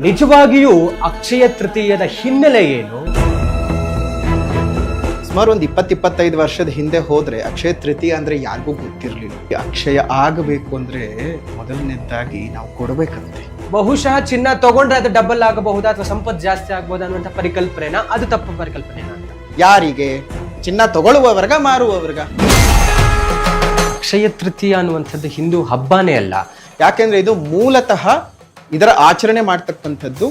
ನಿಜವಾಗಿಯೂ ಅಕ್ಷಯ ತೃತೀಯದ ಹಿನ್ನೆಲೆ ಏನು? ಸುಮಾರು ಒಂದು ಇಪ್ಪತ್ತು ಇಪ್ಪತ್ತೈದು ವರ್ಷದ ಹಿಂದೆ ಹೋದ್ರೆ ಅಕ್ಷಯ ತೃತೀಯ ಅಂದ್ರೆ ಯಾರಿಗೂ ಗೊತ್ತಿರಲಿಲ್ಲ. ಅಕ್ಷಯ ಆಗಬೇಕು ಅಂದ್ರೆ ಮೊದಲನೇದಾಗಿ ನಾವು ಕೊಡಬೇಕಂತೆ ಬಹುಶಃ ಚಿನ್ನ ತಗೊಂಡ್ರೆ ಅದು ಡಬಲ್ ಆಗಬಹುದಾ ಅಥವಾ ಸಂಪತ್ತು ಜಾಸ್ತಿ ಆಗಬಹುದಾ ಅನ್ನುವಂಥ ಪರಿಕಲ್ಪನೆನಾ? ಅದು ತಪ್ಪು ಪರಿಕಲ್ಪನೆ ಅಂತ. ಯಾರಿಗೆ? ಚಿನ್ನ ತಗೊಳ್ಳುವವರ್ಗ ಮಾರುವವರ್ಗ. ಅಕ್ಷಯ ತೃತೀಯ ಅನ್ನುವಂಥದ್ದು ಹಿಂದೂ ಹಬ್ಬನೇ ಅಲ್ಲ. ಯಾಕೆಂದ್ರೆ ಇದು ಮೂಲತಃ ಇದರ ಆಚರಣೆ ಮಾಡ್ತಕ್ಕಂಥದ್ದು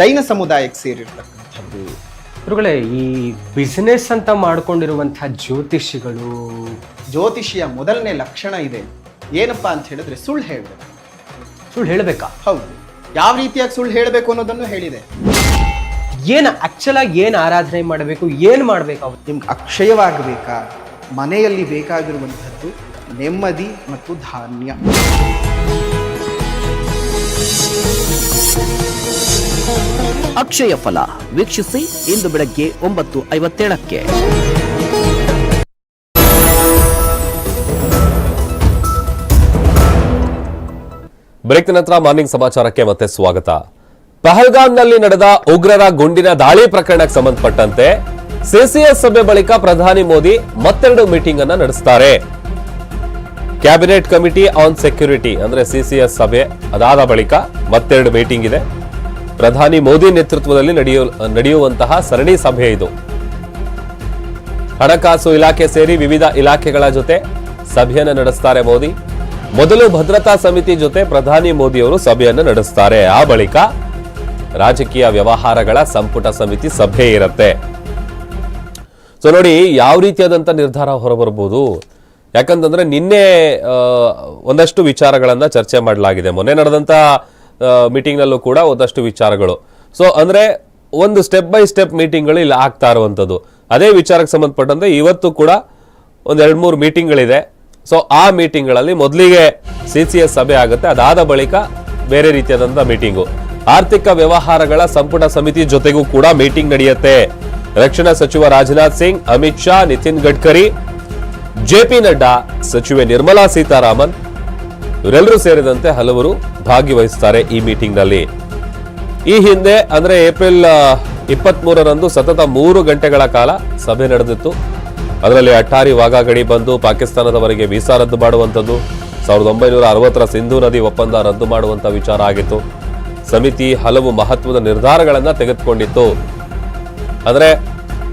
ಜೈನ ಸಮುದಾಯಕ್ಕೆ ಸೇರಿರ್ತಕ್ಕಂಥದ್ದು. ಗುರುಗಳೇ ಈ ಬಿಸ್ನೆಸ್ ಅಂತ ಮಾಡ್ಕೊಂಡಿರುವಂತಹ ಜ್ಯೋತಿಷಿಗಳು? ಜ್ಯೋತಿಷಿಯ ಮೊದಲನೇ ಲಕ್ಷಣ ಇದೆ. ಏನಪ್ಪಾ ಅಂತ ಹೇಳಿದ್ರೆ ಸುಳ್ಳು ಹೇಳಬೇಕು. ಸುಳ್ಳು ಹೇಳಬೇಕಾ? ಹೌದು. ಯಾವ ರೀತಿಯಾಗಿ ಸುಳ್ಳು ಹೇಳಬೇಕು ಅನ್ನೋದನ್ನು ಹೇಳಿದೆ. ಏನು ಆಕ್ಚುಲ್ ಆಗಿ ಏನು ಆರಾಧನೆ ಮಾಡಬೇಕು ಏನು ಮಾಡಬೇಕು? ಅವ್ರು ನಿಮ್ಗೆ ಅಕ್ಷಯವಾಗಬೇಕಾ? ಮನೆಯಲ್ಲಿ ಬೇಕಾಗಿರುವಂಥದ್ದು ನೆಮ್ಮದಿ ಮತ್ತು ಧಾನ್ಯ. ಅಕ್ಷಯ ಫಲ ವೀಕ್ಷಿಸಿ ಇಂದು ಬೆಳಗ್ಗೆ ಒಂಬತ್ತು ಐವತ್ತೇಳಕ್ಕೆ. ಬ್ರೇಕ್ ನಂತರ ಮಾರ್ನಿಂಗ್ ಸಮಾಚಾರಕ್ಕೆ ಮತ್ತೆ ಸ್ವಾಗತ. ಪಹಲ್ಗಾಮ್ನಲ್ಲಿ ನಡೆದ ಉಗ್ರರ ಗುಂಡಿನ ದಾಳಿ ಪ್ರಕರಣಕ್ಕೆ ಸಂಬಂಧಪಟ್ಟಂತೆ ಸಿಸಿಎಸ್ ಸಭೆ ಬಳಿಕ ಪ್ರಧಾನಿ ಮೋದಿ ಮತ್ತೆರಡು ಮೀಟಿಂಗ್ ಅನ್ನ ನಡೆಸುತ್ತಾರೆ ಕ್ಯಾಬಿನೆಟ್ ಕಮಿಟಿ ಆನ್ ಸೆಕ್ಯೂರಿಟಿ, ಅಂದ್ರೆ ಸಿಸಿಎಸ್ ಸಭೆ ಅದಾದ ಬಳಿಕ ಮತ್ತೆರಡು ಮೀಟಿಂಗ್ ಇದೆ. ಪ್ರಧಾನಿ ಮೋದಿ ನೇತೃತ್ವದಲ್ಲಿ ನಡೆಯು, ನಡೆಯುವಂತಹ ಸರಣಿ ಸಭೆ ಇದು. ಹಣಕಾಸು ಇಲಾಖೆ ಸೇರಿ ವಿವಿಧ ಇಲಾಖೆಗಳ ಜೊತೆ ಸಭೆಯನ್ನು ನಡೆಸ್ತಾರೆ ಮೋದಿ. ಮೊದಲು ಭದ್ರತಾ ಸಮಿತಿ ಜೊತೆ ಪ್ರಧಾನಿ ಮೋದಿಯವರು ಸಭೆಯನ್ನು ನಡೆಸ್ತಾರೆ. ಆ ಬಳಿಕ ರಾಜಕೀಯ ವ್ಯವಹಾರಗಳ ಸಂಪುಟ ಸಮಿತಿ ಸಭೆ ಇರುತ್ತೆ. ಸೊ ನೋಡಿ, ಯಾವ ರೀತಿಯಾದಂಥ ನಿರ್ಧಾರ ಹೊರಬರ್ಬೋದು? ಯಾಕಂತಂದ್ರೆ ನಿನ್ನೆ ಒಂದಷ್ಟು ವಿಚಾರಗಳನ್ನು ಚರ್ಚೆ ಮಾಡಲಾಗಿದೆ. ಮೊನ್ನೆ ನಡೆದಂಥ ಮೀಟಿಂಗ್ನಲ್ಲೂ ಕೂಡ ಒಂದಷ್ಟು ವಿಚಾರಗಳು. ಸೊ ಅಂದ್ರೆ ಒಂದು ಸ್ಟೆಪ್ ಬೈ ಸ್ಟೆಪ್ ಮೀಟಿಂಗ್ಗಳು ಇಲ್ಲಿ ಆಗ್ತಾ ಇರುವಂಥದ್ದು. ಅದೇ ವಿಚಾರಕ್ಕೆ ಸಂಬಂಧಪಟ್ಟಂತೆ ಇವತ್ತು ಕೂಡ ಒಂದ್ ಎರಡು ಮೂರು ಮೀಟಿಂಗ್ಗಳಿದೆ. ಸೊ ಆ ಮೀಟಿಂಗ್ಗಳಲ್ಲಿ ಮೊದಲಿಗೆ ಸಿ ಸಿ ಎಸ್ ಸಭೆ ಆಗುತ್ತೆ. ಅದಾದ ಬಳಿಕ ಬೇರೆ ರೀತಿಯಾದಂಥ ಮೀಟಿಂಗು. ಆರ್ಥಿಕ ವ್ಯವಹಾರಗಳ ಸಂಪುಟ ಸಮಿತಿ ಜೊತೆಗೂ ಕೂಡ ಮೀಟಿಂಗ್ ನಡೆಯುತ್ತೆ. ರಕ್ಷಣಾ ಸಚಿವ ರಾಜನಾಥ್ ಸಿಂಗ್, ಅಮಿತ್ ಶಾ, ನಿತಿನ್ ಗಡ್ಕರಿ ಜೆಪಿ ನಡ್ಡಾ, ಸಚಿವೆ ನಿರ್ಮಲಾ ಸೀತಾರಾಮನ್ ಇವರೆಲ್ಲರೂ ಸೇರಿದಂತೆ ಹಲವರು ಭಾಗವಹಿಸುತ್ತಾರೆ ಈ ಮೀಟಿಂಗ್ನಲ್ಲಿ. ಈ ಹಿಂದೆ ಅಂದ್ರೆ ಏಪ್ರಿಲ್ ಇಪ್ಪತ್ತ್ಮೂರರಂದು ಸತತ ಮೂರು ಗಂಟೆಗಳ ಕಾಲ ಸಭೆ ನಡೆದಿತ್ತು. ಅದರಲ್ಲಿ ಅಟ್ಟಾರಿ ವಾಘಾ ಬಂದು ಪಾಕಿಸ್ತಾನದವರೆಗೆ ವೀಸಾ ರದ್ದು ಮಾಡುವಂಥದ್ದು, ಸಾವಿರದ ಒಂಬೈನೂರ ಅರವತ್ತರ ಸಿಂಧೂ ನದಿ ಒಪ್ಪಂದ ರದ್ದು ಮಾಡುವಂಥ ವಿಚಾರ ಆಗಿತ್ತು. ಸಮಿತಿ ಹಲವು ಮಹತ್ವದ ನಿರ್ಧಾರಗಳನ್ನು ತೆಗೆದುಕೊಂಡಿತ್ತು. ಅಂದರೆ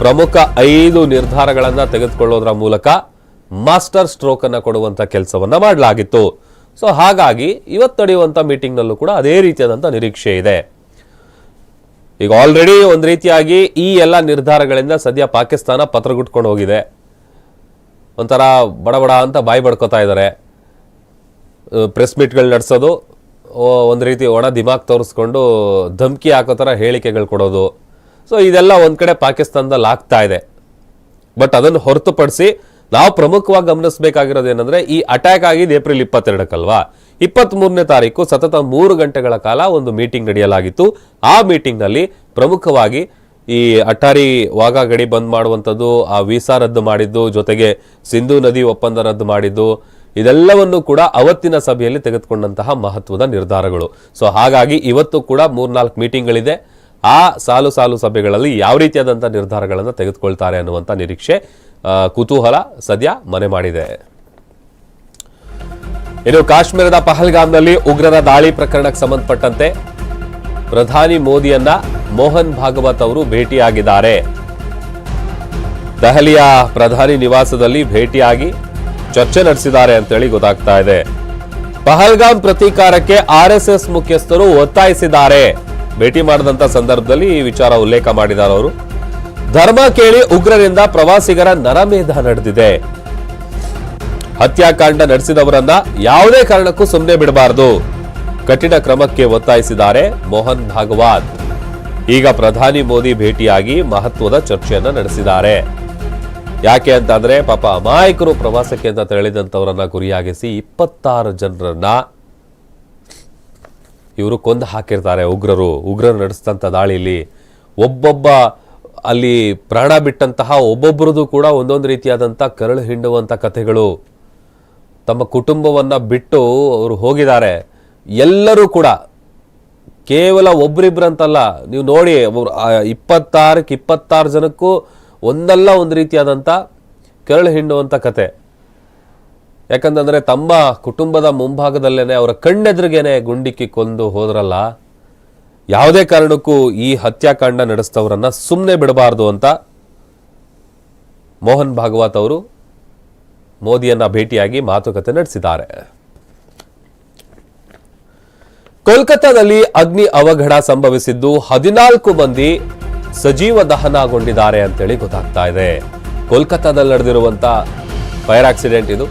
ಪ್ರಮುಖ ಐದು ನಿರ್ಧಾರಗಳನ್ನು ತೆಗೆದುಕೊಳ್ಳೋದ್ರ ಮೂಲಕ ಮಾಸ್ಟರ್ ಸ್ಟ್ರೋಕ್ ಅನ್ನು ಕೊಡುವಂತ ಕೆಲಸವನ್ನ ಮಾಡಲಾಗಿತ್ತು. ಸೊ ಹಾಗಾಗಿ ಇವತ್ತು ನಡೆಯುವಂಥ ಮೀಟಿಂಗ್ ನಲ್ಲೂ ಕೂಡ ಅದೇ ರೀತಿಯಾದಂಥ ನಿರೀಕ್ಷೆ ಇದೆ. ಈಗ ಆಲ್ರೆಡಿ ಒಂದು ರೀತಿಯಾಗಿ ಈ ಎಲ್ಲ ನಿರ್ಧಾರಗಳಿಂದ ಸದ್ಯ ಪಾಕಿಸ್ತಾನ ಪತ್ರಗುಟ್ಕೊಂಡು ಹೋಗಿದೆ. ಒಂಥರ ಬಡಬಡ ಅಂತ ಬಾಯಿ ಬಡ್ಕೋತಾ ಇದ್ದಾರೆ ಪ್ರೆಸ್ ಮೀಟ್ಗಳು ನಡೆಸೋದು ಒಂದು ರೀತಿ ಒಣ ದಿಮಾಗ್ ತೋರಿಸ್ಕೊಂಡು ಧಮಕಿ ಹಾಕೋ ಥರ ಹೇಳಿಕೆಗಳು ಕೊಡೋದು. ಸೊ ಇದೆಲ್ಲ ಒಂದು ಕಡೆ ಪಾಕಿಸ್ತಾನದಲ್ಲಿ ಆಗ್ತಾ ಇದೆ. ಬಟ್ ಅದನ್ನು ಹೊರತುಪಡಿಸಿ ನಾವು ಪ್ರಮುಖವಾಗಿ ಗಮನಿಸಬೇಕಾಗಿರೋದು ಏನಂದ್ರೆ, ಈ ಅಟ್ಯಾಕ್ ಆಗಿದ್ದು ಏಪ್ರಿಲ್ ಇಪ್ಪತ್ತೆರಡಕ್ಕಲ್ವಾ? ಇಪ್ಪತ್ತ್ ಮೂರನೇ ತಾರೀಕು ಸತತ ಮೂರು ಗಂಟೆಗಳ ಕಾಲ ಒಂದು ಮೀಟಿಂಗ್ ನಡೆಯಲಾಗಿತ್ತು. ಆ ಮೀಟಿಂಗ್ನಲ್ಲಿ ಪ್ರಮುಖವಾಗಿ ಈ ಅಟ್ಟಾರಿ ವಾಘಾ ಗಡಿ ಬಂದ್ ಮಾಡುವಂಥದ್ದು, ಆ ವೀಸಾ ರದ್ದು ಮಾಡಿದ್ದು, ಜೊತೆಗೆ ಸಿಂಧೂ ನದಿ ಒಪ್ಪಂದ ರದ್ದು ಮಾಡಿದ್ದು, ಇದೆಲ್ಲವನ್ನು ಕೂಡ ಅವತ್ತಿನ ಸಭೆಯಲ್ಲಿ ತೆಗೆದುಕೊಂಡಂತಹ ಮಹತ್ವದ ನಿರ್ಧಾರಗಳು. ಸೊ ಹಾಗಾಗಿ ಇವತ್ತು ಕೂಡ ಮೂರ್ನಾಲ್ಕು ಮೀಟಿಂಗ್ಗಳಿದೆ ಆ ಸಾಲು ಸಾಲು ಸಭೆಗಳಲ್ಲಿ ಯಾವ ರೀತಿಯಾದಂಥ ನಿರ್ಧಾರಗಳನ್ನು ತೆಗೆದುಕೊಳ್ತಾರೆ ಅನ್ನುವಂಥ ನಿರೀಕ್ಷೆ ಕುತೂಹಲ ಸದ್ಯ ಮನೆ ಮಾಡಿದೆ. ಇನ್ನು ಕಾಶ್ಮೀರದ ಪಹಲ್ಗಾಮ್ನಲ್ಲಿ ಉಗ್ರರ ದಾಳಿ ಪ್ರಕರಣಕ್ಕೆ ಸಂಬಂಧಪಟ್ಟಂತೆ ಪ್ರಧಾನಿ ಮೋದಿಯನ್ನ ಮೋಹನ್ ಭಾಗವತ್ ಅವರು ಭೇಟಿಯಾಗಿದ್ದಾರೆ. ದೆಹಲಿಯ ಪ್ರಧಾನಿ ನಿವಾಸದಲ್ಲಿ ಭೇಟಿಯಾಗಿ ಚರ್ಚೆ ನಡೆಸಿದ್ದಾರೆ ಅಂತೇಳಿ ಗೊತ್ತಾಗ್ತಾ ಇದೆ. ಪಹಲ್ಗಾಮ್ ಪ್ರತೀಕಾರಕ್ಕೆ ಆರ್ ಎಸ್ ಎಸ್ ಮುಖ್ಯಸ್ಥರು ಒತ್ತಾಯಿಸಿದ್ದಾರೆ. ಭೇಟಿ ಮಾಡಿದಂತ ಸಂದರ್ಭದಲ್ಲಿ ಈ ವಿಚಾರ ಉಲ್ಲೇಖ ಮಾಡಿದ್ದಾರೆ ಅವರು. ಧರ್ಮ ಕೇಳಿ ಉಗ್ರರಿಂದ ಪ್ರವಾಸಿಗರ ನರಮೇಧ ನಡೆದಿದೆ. ಹತ್ಯಾಕಾಂಡ ನಡೆಸಿದವರನ್ನ ಯಾವುದೇ ಕಾರಣಕ್ಕೂ ಸುಮ್ಮನೆ ಬಿಡಬಾರದು. ಕಠಿಣ ಕ್ರಮಕ್ಕೆ ಒತ್ತಾಯಿಸಿದ್ದಾರೆ ಮೋಹನ್ ಭಾಗವತ್. ಈಗ ಪ್ರಧಾನಿ ಮೋದಿ ಭೇಟಿಯಾಗಿ ಮಹತ್ವದ ಚರ್ಚೆಯನ್ನ ನಡೆಸಿದ್ದಾರೆ. ಯಾಕೆ ಅಂತಂದ್ರೆ ಪಾಪ ಅಮಾಯಕರು ಪ್ರವಾಸಕ್ಕೆ ಅಂತ ತೆರಳಿದಂತವರನ್ನ ಗುರಿಯಾಗಿಸಿ ಇಪ್ಪತ್ತಾರು ಜನರನ್ನ ಇವರು ಕೊಂದು ಹಾಕಿರ್ತಾರೆ ಉಗ್ರರು. ಉಗ್ರರು ನಡೆಸಿದಂಥ ದಾಳಿಯಲ್ಲಿ ಒಬ್ಬೊಬ್ಬ ಅಲ್ಲಿ ಪ್ರಾಣ ಬಿಟ್ಟಂತಹ ಒಬ್ಬೊಬ್ಬರದು ಕೂಡ ಒಂದೊಂದು ರೀತಿಯಾದಂಥ ಕರಳು ಹಿಂಡುವಂಥ ಕಥೆಗಳು. ತಮ್ಮ ಕುಟುಂಬವನ್ನು ಬಿಟ್ಟು ಅವರು ಹೋಗಿದ್ದಾರೆ. ಎಲ್ಲರೂ ಕೂಡ, ಕೇವಲ ಒಬ್ರಿಬ್ರಂತಲ್ಲ, ನೀವು ನೋಡಿ ಇಪ್ಪತ್ತಾರಕ್ಕೆ ಇಪ್ಪತ್ತಾರು ಜನಕ್ಕೂ ಒಂದಲ್ಲ ಒಂದು ರೀತಿಯಾದಂಥ ಕರಳು ಹಿಂಡುವಂಥ ಕತೆ. ಯಾಕಂತಂದರೆ, ತಮ್ಮ ಕುಟುಂಬದ ಮುಂಭಾಗದಲ್ಲೇ ಅವರ ಕಣ್ಣೆದುರಿಗೇನೆ ಗುಂಡಿಕ್ಕಿ ಕೊಂದು ಹೋದ್ರಲ್ಲ ಯಾವುದೇ ಕಾರಣಕ್ಕೂ ಈ ಹತ್ಯಾಕಾಂಡ ನಡೆಸಿದವರನ್ನ ಸುಮ್ಮನೆ ಬಿಡಬಾರ್ದು ಅಂತ ಮೋಹನ್ ಭಾಗವತ್ ಅವರು ಮೋದಿಯನ್ನ ಭೇಟಿಯಾಗಿ ಮಾತುಕತೆ ನಡೆಸಿದ್ದಾರೆ. ಕೋಲ್ಕತ್ತಾದಲ್ಲಿ ಅಗ್ನಿ ಅವಘಡ ಸಂಭವಿಸಿದ್ದು ಹದಿನಾಲ್ಕು ಮಂದಿ ಸಜೀವ ದಹನಗೊಂಡಿದ್ದಾರೆ ಅಂತೇಳಿ ಗೊತ್ತಾಗ್ತಾ ಇದೆ. ಕೋಲ್ಕತ್ತಾದಲ್ಲಿ ನಡೆದಿರುವಂತ ಫೈರ್ ಆಕ್ಸಿಡೆಂಟ್ ಇದು.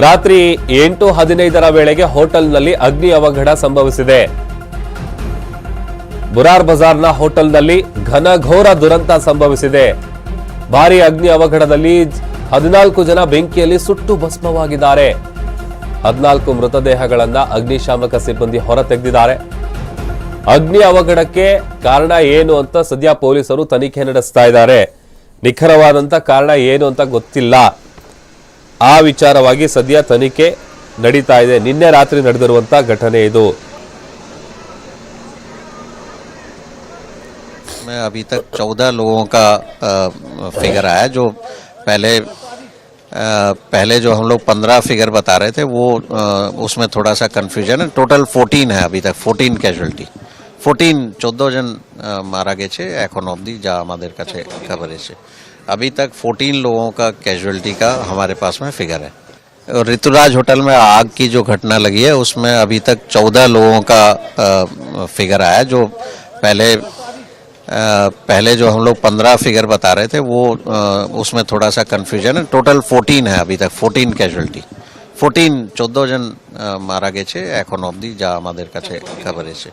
ರಾತ್ರಿ ಎಂಟು ಹದಿನೈದರ ವೇಳೆಗೆ ಹೋಟೆಲ್ನಲ್ಲಿ ಅಗ್ನಿ ಅವಘಡ ಸಂಭವಿಸಿದೆ. ಬುರಾರ್ ಬಜಾರ್ನ ಹೋಟೆಲ್ನಲ್ಲಿ ಘನಘೋರ ದುರಂತ ಸಂಭವಿಸಿದೆ. ಭಾರಿ ಅಗ್ನಿ ಅವಘಡದಲ್ಲಿ ಹದಿನಾಲ್ಕು ಜನ ಬೆಂಕಿಯಲ್ಲಿ ಸುಟ್ಟು ಭಸ್ಮವಾಗಿದ್ದಾರೆ. ಹದಿನಾಲ್ಕು ಮೃತದೇಹಗಳನ್ನ ಅಗ್ನಿಶಾಮಕ ಸಿಬ್ಬಂದಿ ಹೊರತೆಗೆದಿದ್ದಾರೆ. ಅಗ್ನಿ ಅವಘಡಕ್ಕೆ ಕಾರಣ ಏನು ಅಂತ ಸದ್ಯ ಪೊಲೀಸರು ತನಿಖೆ ನಡೆಸ್ತಾ ಇದ್ದಾರೆ. ನಿಖರವಾದಂತ ಕಾರಣ ಏನು ಅಂತ ಗೊತ್ತಿಲ್ಲ. ಆ ವಿಚಾರವಾಗಿ ಸದ್ಯ ತನಿಖೆ ನಡೀತಾ ಇದೆ. ನಿನ್ನೆ ರಾತ್ರಿ ನಡೆದಿರುವಂಥ ಘಟನೆ ಇದು. में अभी तक चौदह लोगों का फिगर आया जो पहले अ, पहले जो हम लोग पंद्रह फिगर बता रहे थे वो अ, उसमें थोड़ा सा कन्फ्यूजन है टोटल फोर्टीन है अभी तक फोर्टीन ক্যাজুয়ালিটি ফোরটিন চোদ্দো জন अ, मारा গেছে এখন অবধি যা আমাদের কাছে খবর এসে अभी तक फोर्टीन लोगों का कैजुअलिटी का हमारे पास में फिगर है और ऋतुराज होटल में आग की जो घटना लगी है उसमें अभी तक चौदह लोगों का अ, फिगर आया जो पहले अ, पहले जो हम लोग पंद्रह फिगर बता रहे थे वो अ, उसमें थोड़ा सा कन्फ्यूजन है टोटल फोर्टीन है अभी तक फोर्टीन ক্যাজুয়ালিটি ফোরটিন চোদ্দো জন अ, मारा গেছে এখন অবধি যা আমাদের কাছে খবর এসে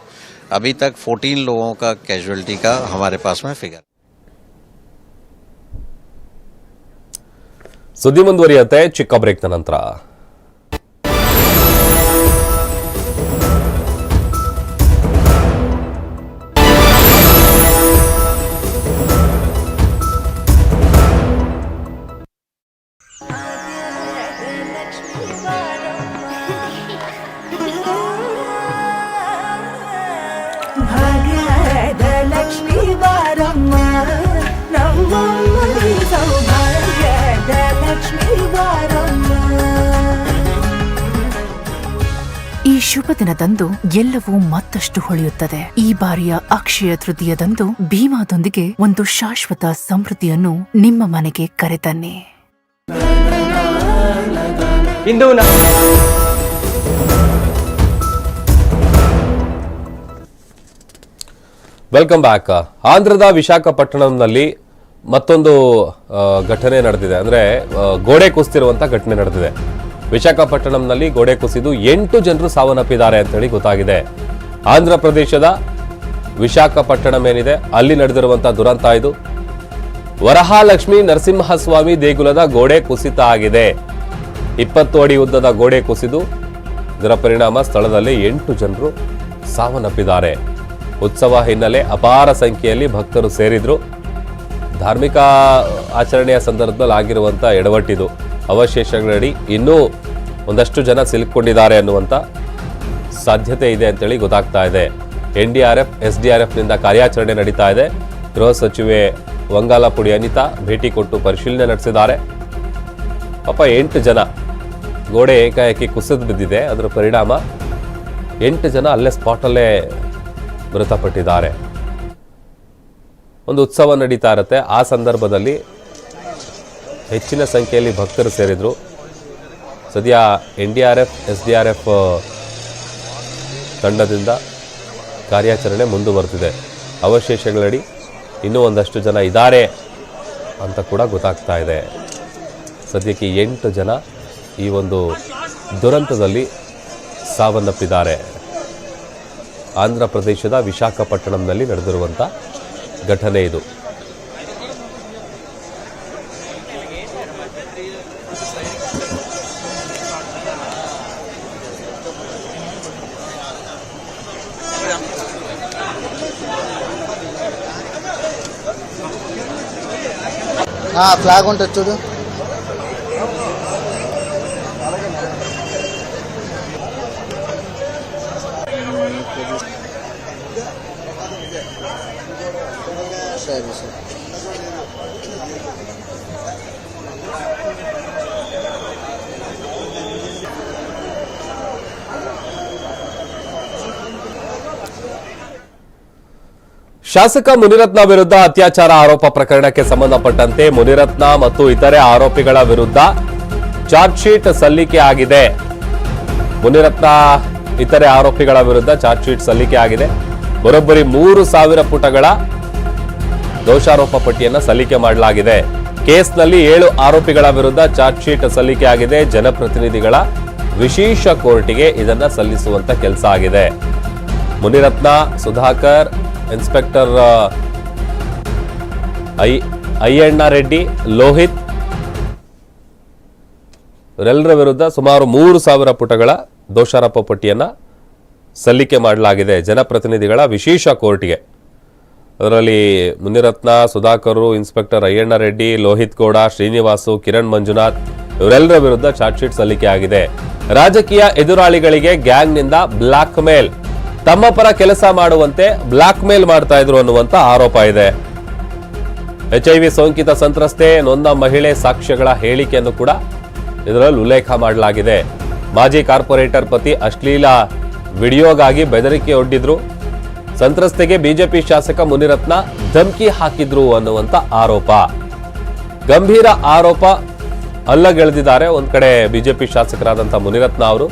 अभी तक फोर्टीन लोगों का कैजुअलिटी का हमारे पास में फिगर ಸುದ್ದಿ ಮುಂದುವರಿಯುತ್ತೆ ಚಿಕ್ಕ ಬ್ರೇಕ್ನ ನಂತರ ಶುಭ ದಿನದಂದು ಎಲ್ಲವೂ ಮತ್ತಷ್ಟು ಹೊಳೆಯುತ್ತದೆ. ಈ ಬಾರಿಯ ಅಕ್ಷಯ ತೃತೀಯದಂದು ಭೀಮಾದೊಂದಿಗೆ ಒಂದು ಶಾಶ್ವತ ಸಮೃದ್ಧಿಯನ್ನು ನಿಮ್ಮ ಮನೆಗೆ ಕರೆತನ್ನಿ. ಇಂದು ವೆಲ್ಕಮ್ ಬ್ಯಾಕ್ ಆಂಧ್ರದ ವಿಶಾಖಪಟ್ಟಣಂನಲ್ಲಿ ಮತ್ತೊಂದು ಘಟನೆ ನಡೆದಿದೆ. ಅಂದ್ರೆ ಗೋಡೆ ಕುಸ್ತಿರುವಂತ ಘಟನೆ ನಡೆದಿದೆ. ವಿಶಾಖಪಟ್ಟಣಂನಲ್ಲಿ ಗೋಡೆ ಕುಸಿದು ಎಂಟು ಜನರು ಸಾವನ್ನಪ್ಪಿದ್ದಾರೆ ಅಂತ ಹೇಳಿ ಗೊತ್ತಾಗಿದೆ. ಆಂಧ್ರ ಪ್ರದೇಶದ ವಿಶಾಖಪಟ್ಟಣಂ ಏನಿದೆ, ಅಲ್ಲಿ ನಡೆದಿರುವಂತಹ ದುರಂತ ಇದು. ವರಹಾಲಕ್ಷ್ಮಿ ನರಸಿಂಹಸ್ವಾಮಿ ದೇಗುಲದ ಗೋಡೆ ಕುಸಿತ ಆಗಿದೆ. ಇಪ್ಪತ್ತು ಅಡಿ ಉದ್ದದ ಗೋಡೆ ಕುಸಿದು ಇದರ ಪರಿಣಾಮ ಸ್ಥಳದಲ್ಲಿ ಎಂಟು ಜನರು ಸಾವನ್ನಪ್ಪಿದ್ದಾರೆ. ಉತ್ಸವ ಹಿನ್ನೆಲೆ ಅಪಾರ ಸಂಖ್ಯೆಯಲ್ಲಿ ಭಕ್ತರು ಸೇರಿದ್ರು. ಧಾರ್ಮಿಕ ಆಚರಣೆಯ ಸಂದರ್ಭದಲ್ಲಿ ಆಗಿರುವಂಥ ಎಡವಟ್ಟಿದು. ಅವಶೇಷಗಳಡಿ ಇನ್ನೂ ಒಂದಷ್ಟು ಜನ ಸಿಲುಕೊಂಡಿದ್ದಾರೆ ಅನ್ನುವಂಥ ಸಾಧ್ಯತೆ ಇದೆ ಅಂತೇಳಿ ಗೊತ್ತಾಗ್ತಾ ಇದೆ. N D R F, S D R ಎಫ್ನಿಂದ ಕಾರ್ಯಾಚರಣೆ ನಡೀತಾ ಇದೆ. ಗೃಹ ಸಚಿವೆ ವಂಗಾಲಪುಡಿ ಅನಿತಾ ಭೇಟಿ ಕೊಟ್ಟು ಪರಿಶೀಲನೆ ನಡೆಸಿದ್ದಾರೆ. ಪಾಪ ಎಂಟು ಜನ ಗೋಡೆ ಏಕಾಏಕಿ ಕುಸಿದು ಬಿದ್ದಿದೆ. ಅದರ ಪರಿಣಾಮ ಎಂಟು ಜನ ಅಲ್ಲೇ ಸ್ಪಾಟಲ್ಲೇ ಮೃತಪಟ್ಟಿದ್ದಾರೆ. ಒಂದು ಉತ್ಸವ ನಡೀತಾ ಇರುತ್ತೆ. ಆ ಸಂದರ್ಭದಲ್ಲಿ ಹೆಚ್ಚಿನ ಸಂಖ್ಯೆಯಲ್ಲಿ ಭಕ್ತರು ಸೇರಿದರು. ಸದ್ಯ N D R F, S D R F ತಂಡದಿಂದ ಕಾರ್ಯಾಚರಣೆ ಮುಂದುವರೆದಿದೆ. ಅವಶೇಷಗಳಡಿ ಇನ್ನೂ ಒಂದಷ್ಟು ಜನ ಇದ್ದಾರೆ ಅಂತ ಕೂಡ ಗೊತ್ತಾಗ್ತಾ ಇದೆ. ಸದ್ಯಕ್ಕೆ ಎಂಟು ಜನ ಈ ಒಂದು ದುರಂತದಲ್ಲಿ ಸಾವನ್ನಪ್ಪಿದ್ದಾರೆ. ಆಂಧ್ರ ಪ್ರದೇಶದ ವಿಶಾಖಪಟ್ಟಣಂನಲ್ಲಿ ನಡೆದಿರುವಂಥ ಘಟನೆ ಇದು. ఫ్లాగ్ ఉంటుంది చూడు. ಶಾಸಕ ಮುನಿರತ್ನ ವಿರುದ್ಧ ಅತ್ಯಾಚಾರ ಆರೋಪ ಪ್ರಕರಣಕ್ಕೆ ಸಂಬಂಧಪಟ್ಟಂತೆ ಮುನಿರತ್ನ ಮತ್ತು ಇತರೆ ಆರೋಪಿಗಳ ವಿರುದ್ಧ ಚಾರ್ಜ್ ಶೀಟ್ ಸಲ್ಲಿಕೆ ಆಗಿದೆ. ಮುನಿರತ್ನ ಇತರೆ ಆರೋಪಿಗಳ ವಿರುದ್ಧ ಚಾರ್ಜ್ ಶೀಟ್ ಸಲ್ಲಿಕೆ ಆಗಿದೆ. ಬರೋಬ್ಬರಿ ಮೂರು ಸಾವಿರ ಪುಟಗಳ ದೋಷಾರೋಪ ಪಟ್ಟಿಯನ್ನು ಸಲ್ಲಿಕೆ ಮಾಡಲಾಗಿದೆ. ಕೇಸ್ನಲ್ಲಿ ಏಳು ಆರೋಪಿಗಳ ವಿರುದ್ಧ ಚಾರ್ಜ್ ಶೀಟ್ ಸಲ್ಲಿಕೆ ಆಗಿದೆ. ಜನಪ್ರತಿನಿಧಿಗಳ ವಿಶೇಷ ಕೋರ್ಟಿಗೆ ಇದನ್ನು ಸಲ್ಲಿಸುವಂತ ಕೆಲಸ ಆಗಿದೆ. Munirathna, Sudhakar inspector I, Ayyanna Reddy, Lohith. ಇವರೆಲ್ಲರ ವಿರುದ್ಧ ಸುಮಾರು ಮೂರು ಸಾವಿರ ಪುಟಗಳ ದೋಷಾರೋಪ ಪಟ್ಟಿಯನ್ನು ಸಲ್ಲಿಕೆ ಮಾಡಲಾಗಿದೆ ಜನಪ್ರತಿನಿಧಿಗಳ ವಿಶೇಷ ಕೋರ್ಟ್ಗೆ. ಅದರಲ್ಲಿ ಮುನಿರತ್ನ, ಸುಧಾಕರ್, ಇನ್ಸ್ಪೆಕ್ಟರ್ ಅಯ್ಯಣ್ಣ ರೆಡ್ಡಿ, ಲೋಹಿತ್ ಗೌಡ, ಶ್ರೀನಿವಾಸು, ಕಿರಣ್ ಮಂಜುನಾಥ್ ಇವರೆಲ್ಲರ ವಿರುದ್ಧ ಚಾರ್ಜ್ ಶೀಟ್ ಸಲ್ಲಿಕೆ ಆಗಿದೆ. ರಾಜಕೀಯ ಎದುರಾಳಿಗಳಿಗೆ ಗ್ಯಾಂಗ್ನಿಂದ ಬ್ಲಾಕ್ ಮೇಲ್ ತಮ್ಮ ಪರ ಕೆಲಸ ಮಾಡುವಂತೆ ಬ್ಲಾಕ್ ಮೇಲ್ ಮಾಡ್ತಾ ಇದ್ರು ಅನ್ನುವಂತ ಆರೋಪ ಇದೆ. ಎಚ್ ಐ ವಿ ಸೋಂಕಿತ ಸಂತ್ರಸ್ತೆ ನೊಂದ ಮಹಿಳೆ ಸಾಕ್ಷ್ಯಗಳ ಹೇಳಿಕೆಯನ್ನು ಕೂಡ ಇದರಲ್ಲಿ ಉಲ್ಲೇಖ ಮಾಡಲಾಗಿದೆ. ಮಾಜಿ ಕಾರ್ಪೊರೇಟರ್ ಪತಿ ಅಶ್ಲೀಲ ವಿಡಿಯೋಗಾಗಿ ಬೆದರಿಕೆ ಒಡ್ಡಿದ್ರು. ಸಂತ್ರಸ್ತೆಗೆ ಬಿಜೆಪಿ ಶಾಸಕ ಮುನಿರತ್ನ ಧಮಕಿ ಹಾಕಿದ್ರು ಅನ್ನುವಂತ ಆರೋಪ. ಗಂಭೀರ ಆರೋಪ ಅಲ್ಲಗೆಳೆದಿದ್ದಾರೆ. ಒಂದ್ ಕಡೆ ಬಿಜೆಪಿ ಶಾಸಕರಾದಂಥ ಮುನಿರತ್ನ ಅವರು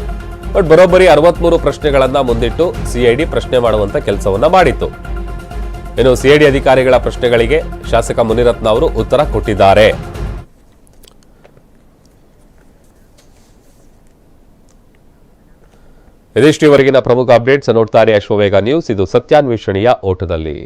ಬಟ್ ಬರೋಬ್ಬರಿ ಅರವತ್ಮೂರು ಪ್ರಶ್ನೆಗಳನ್ನು ಮುಂದಿಟ್ಟು ಸಿಐಡಿ ಪ್ರಶ್ನೆ ಮಾಡುವಂತ ಕೆಲಸವನ್ನು ಮಾಡಿತ್ತು. ಇನ್ನು ಸಿಐಡಿ ಅಧಿಕಾರಿಗಳ ಪ್ರಶ್ನೆಗಳಿಗೆ ಶಾಸಕ ಮುನಿರತ್ನ ಅವರು ಉತ್ತರ ಕೊಟ್ಟಿದ್ದಾರೆ. ಇದಿಷ್ಟು ಇವರೆಗಿನ ಪ್ರಮುಖ ಅಪ್ಡೇಟ್ಸ್ ನೋಡ್ತಾರೆ ಅಶ್ವವೇಗ ನ್ಯೂಸ್. ಇದು ಸತ್ಯಾನ್ವೇಷಣೆಯ ಓಟದಲ್ಲಿ.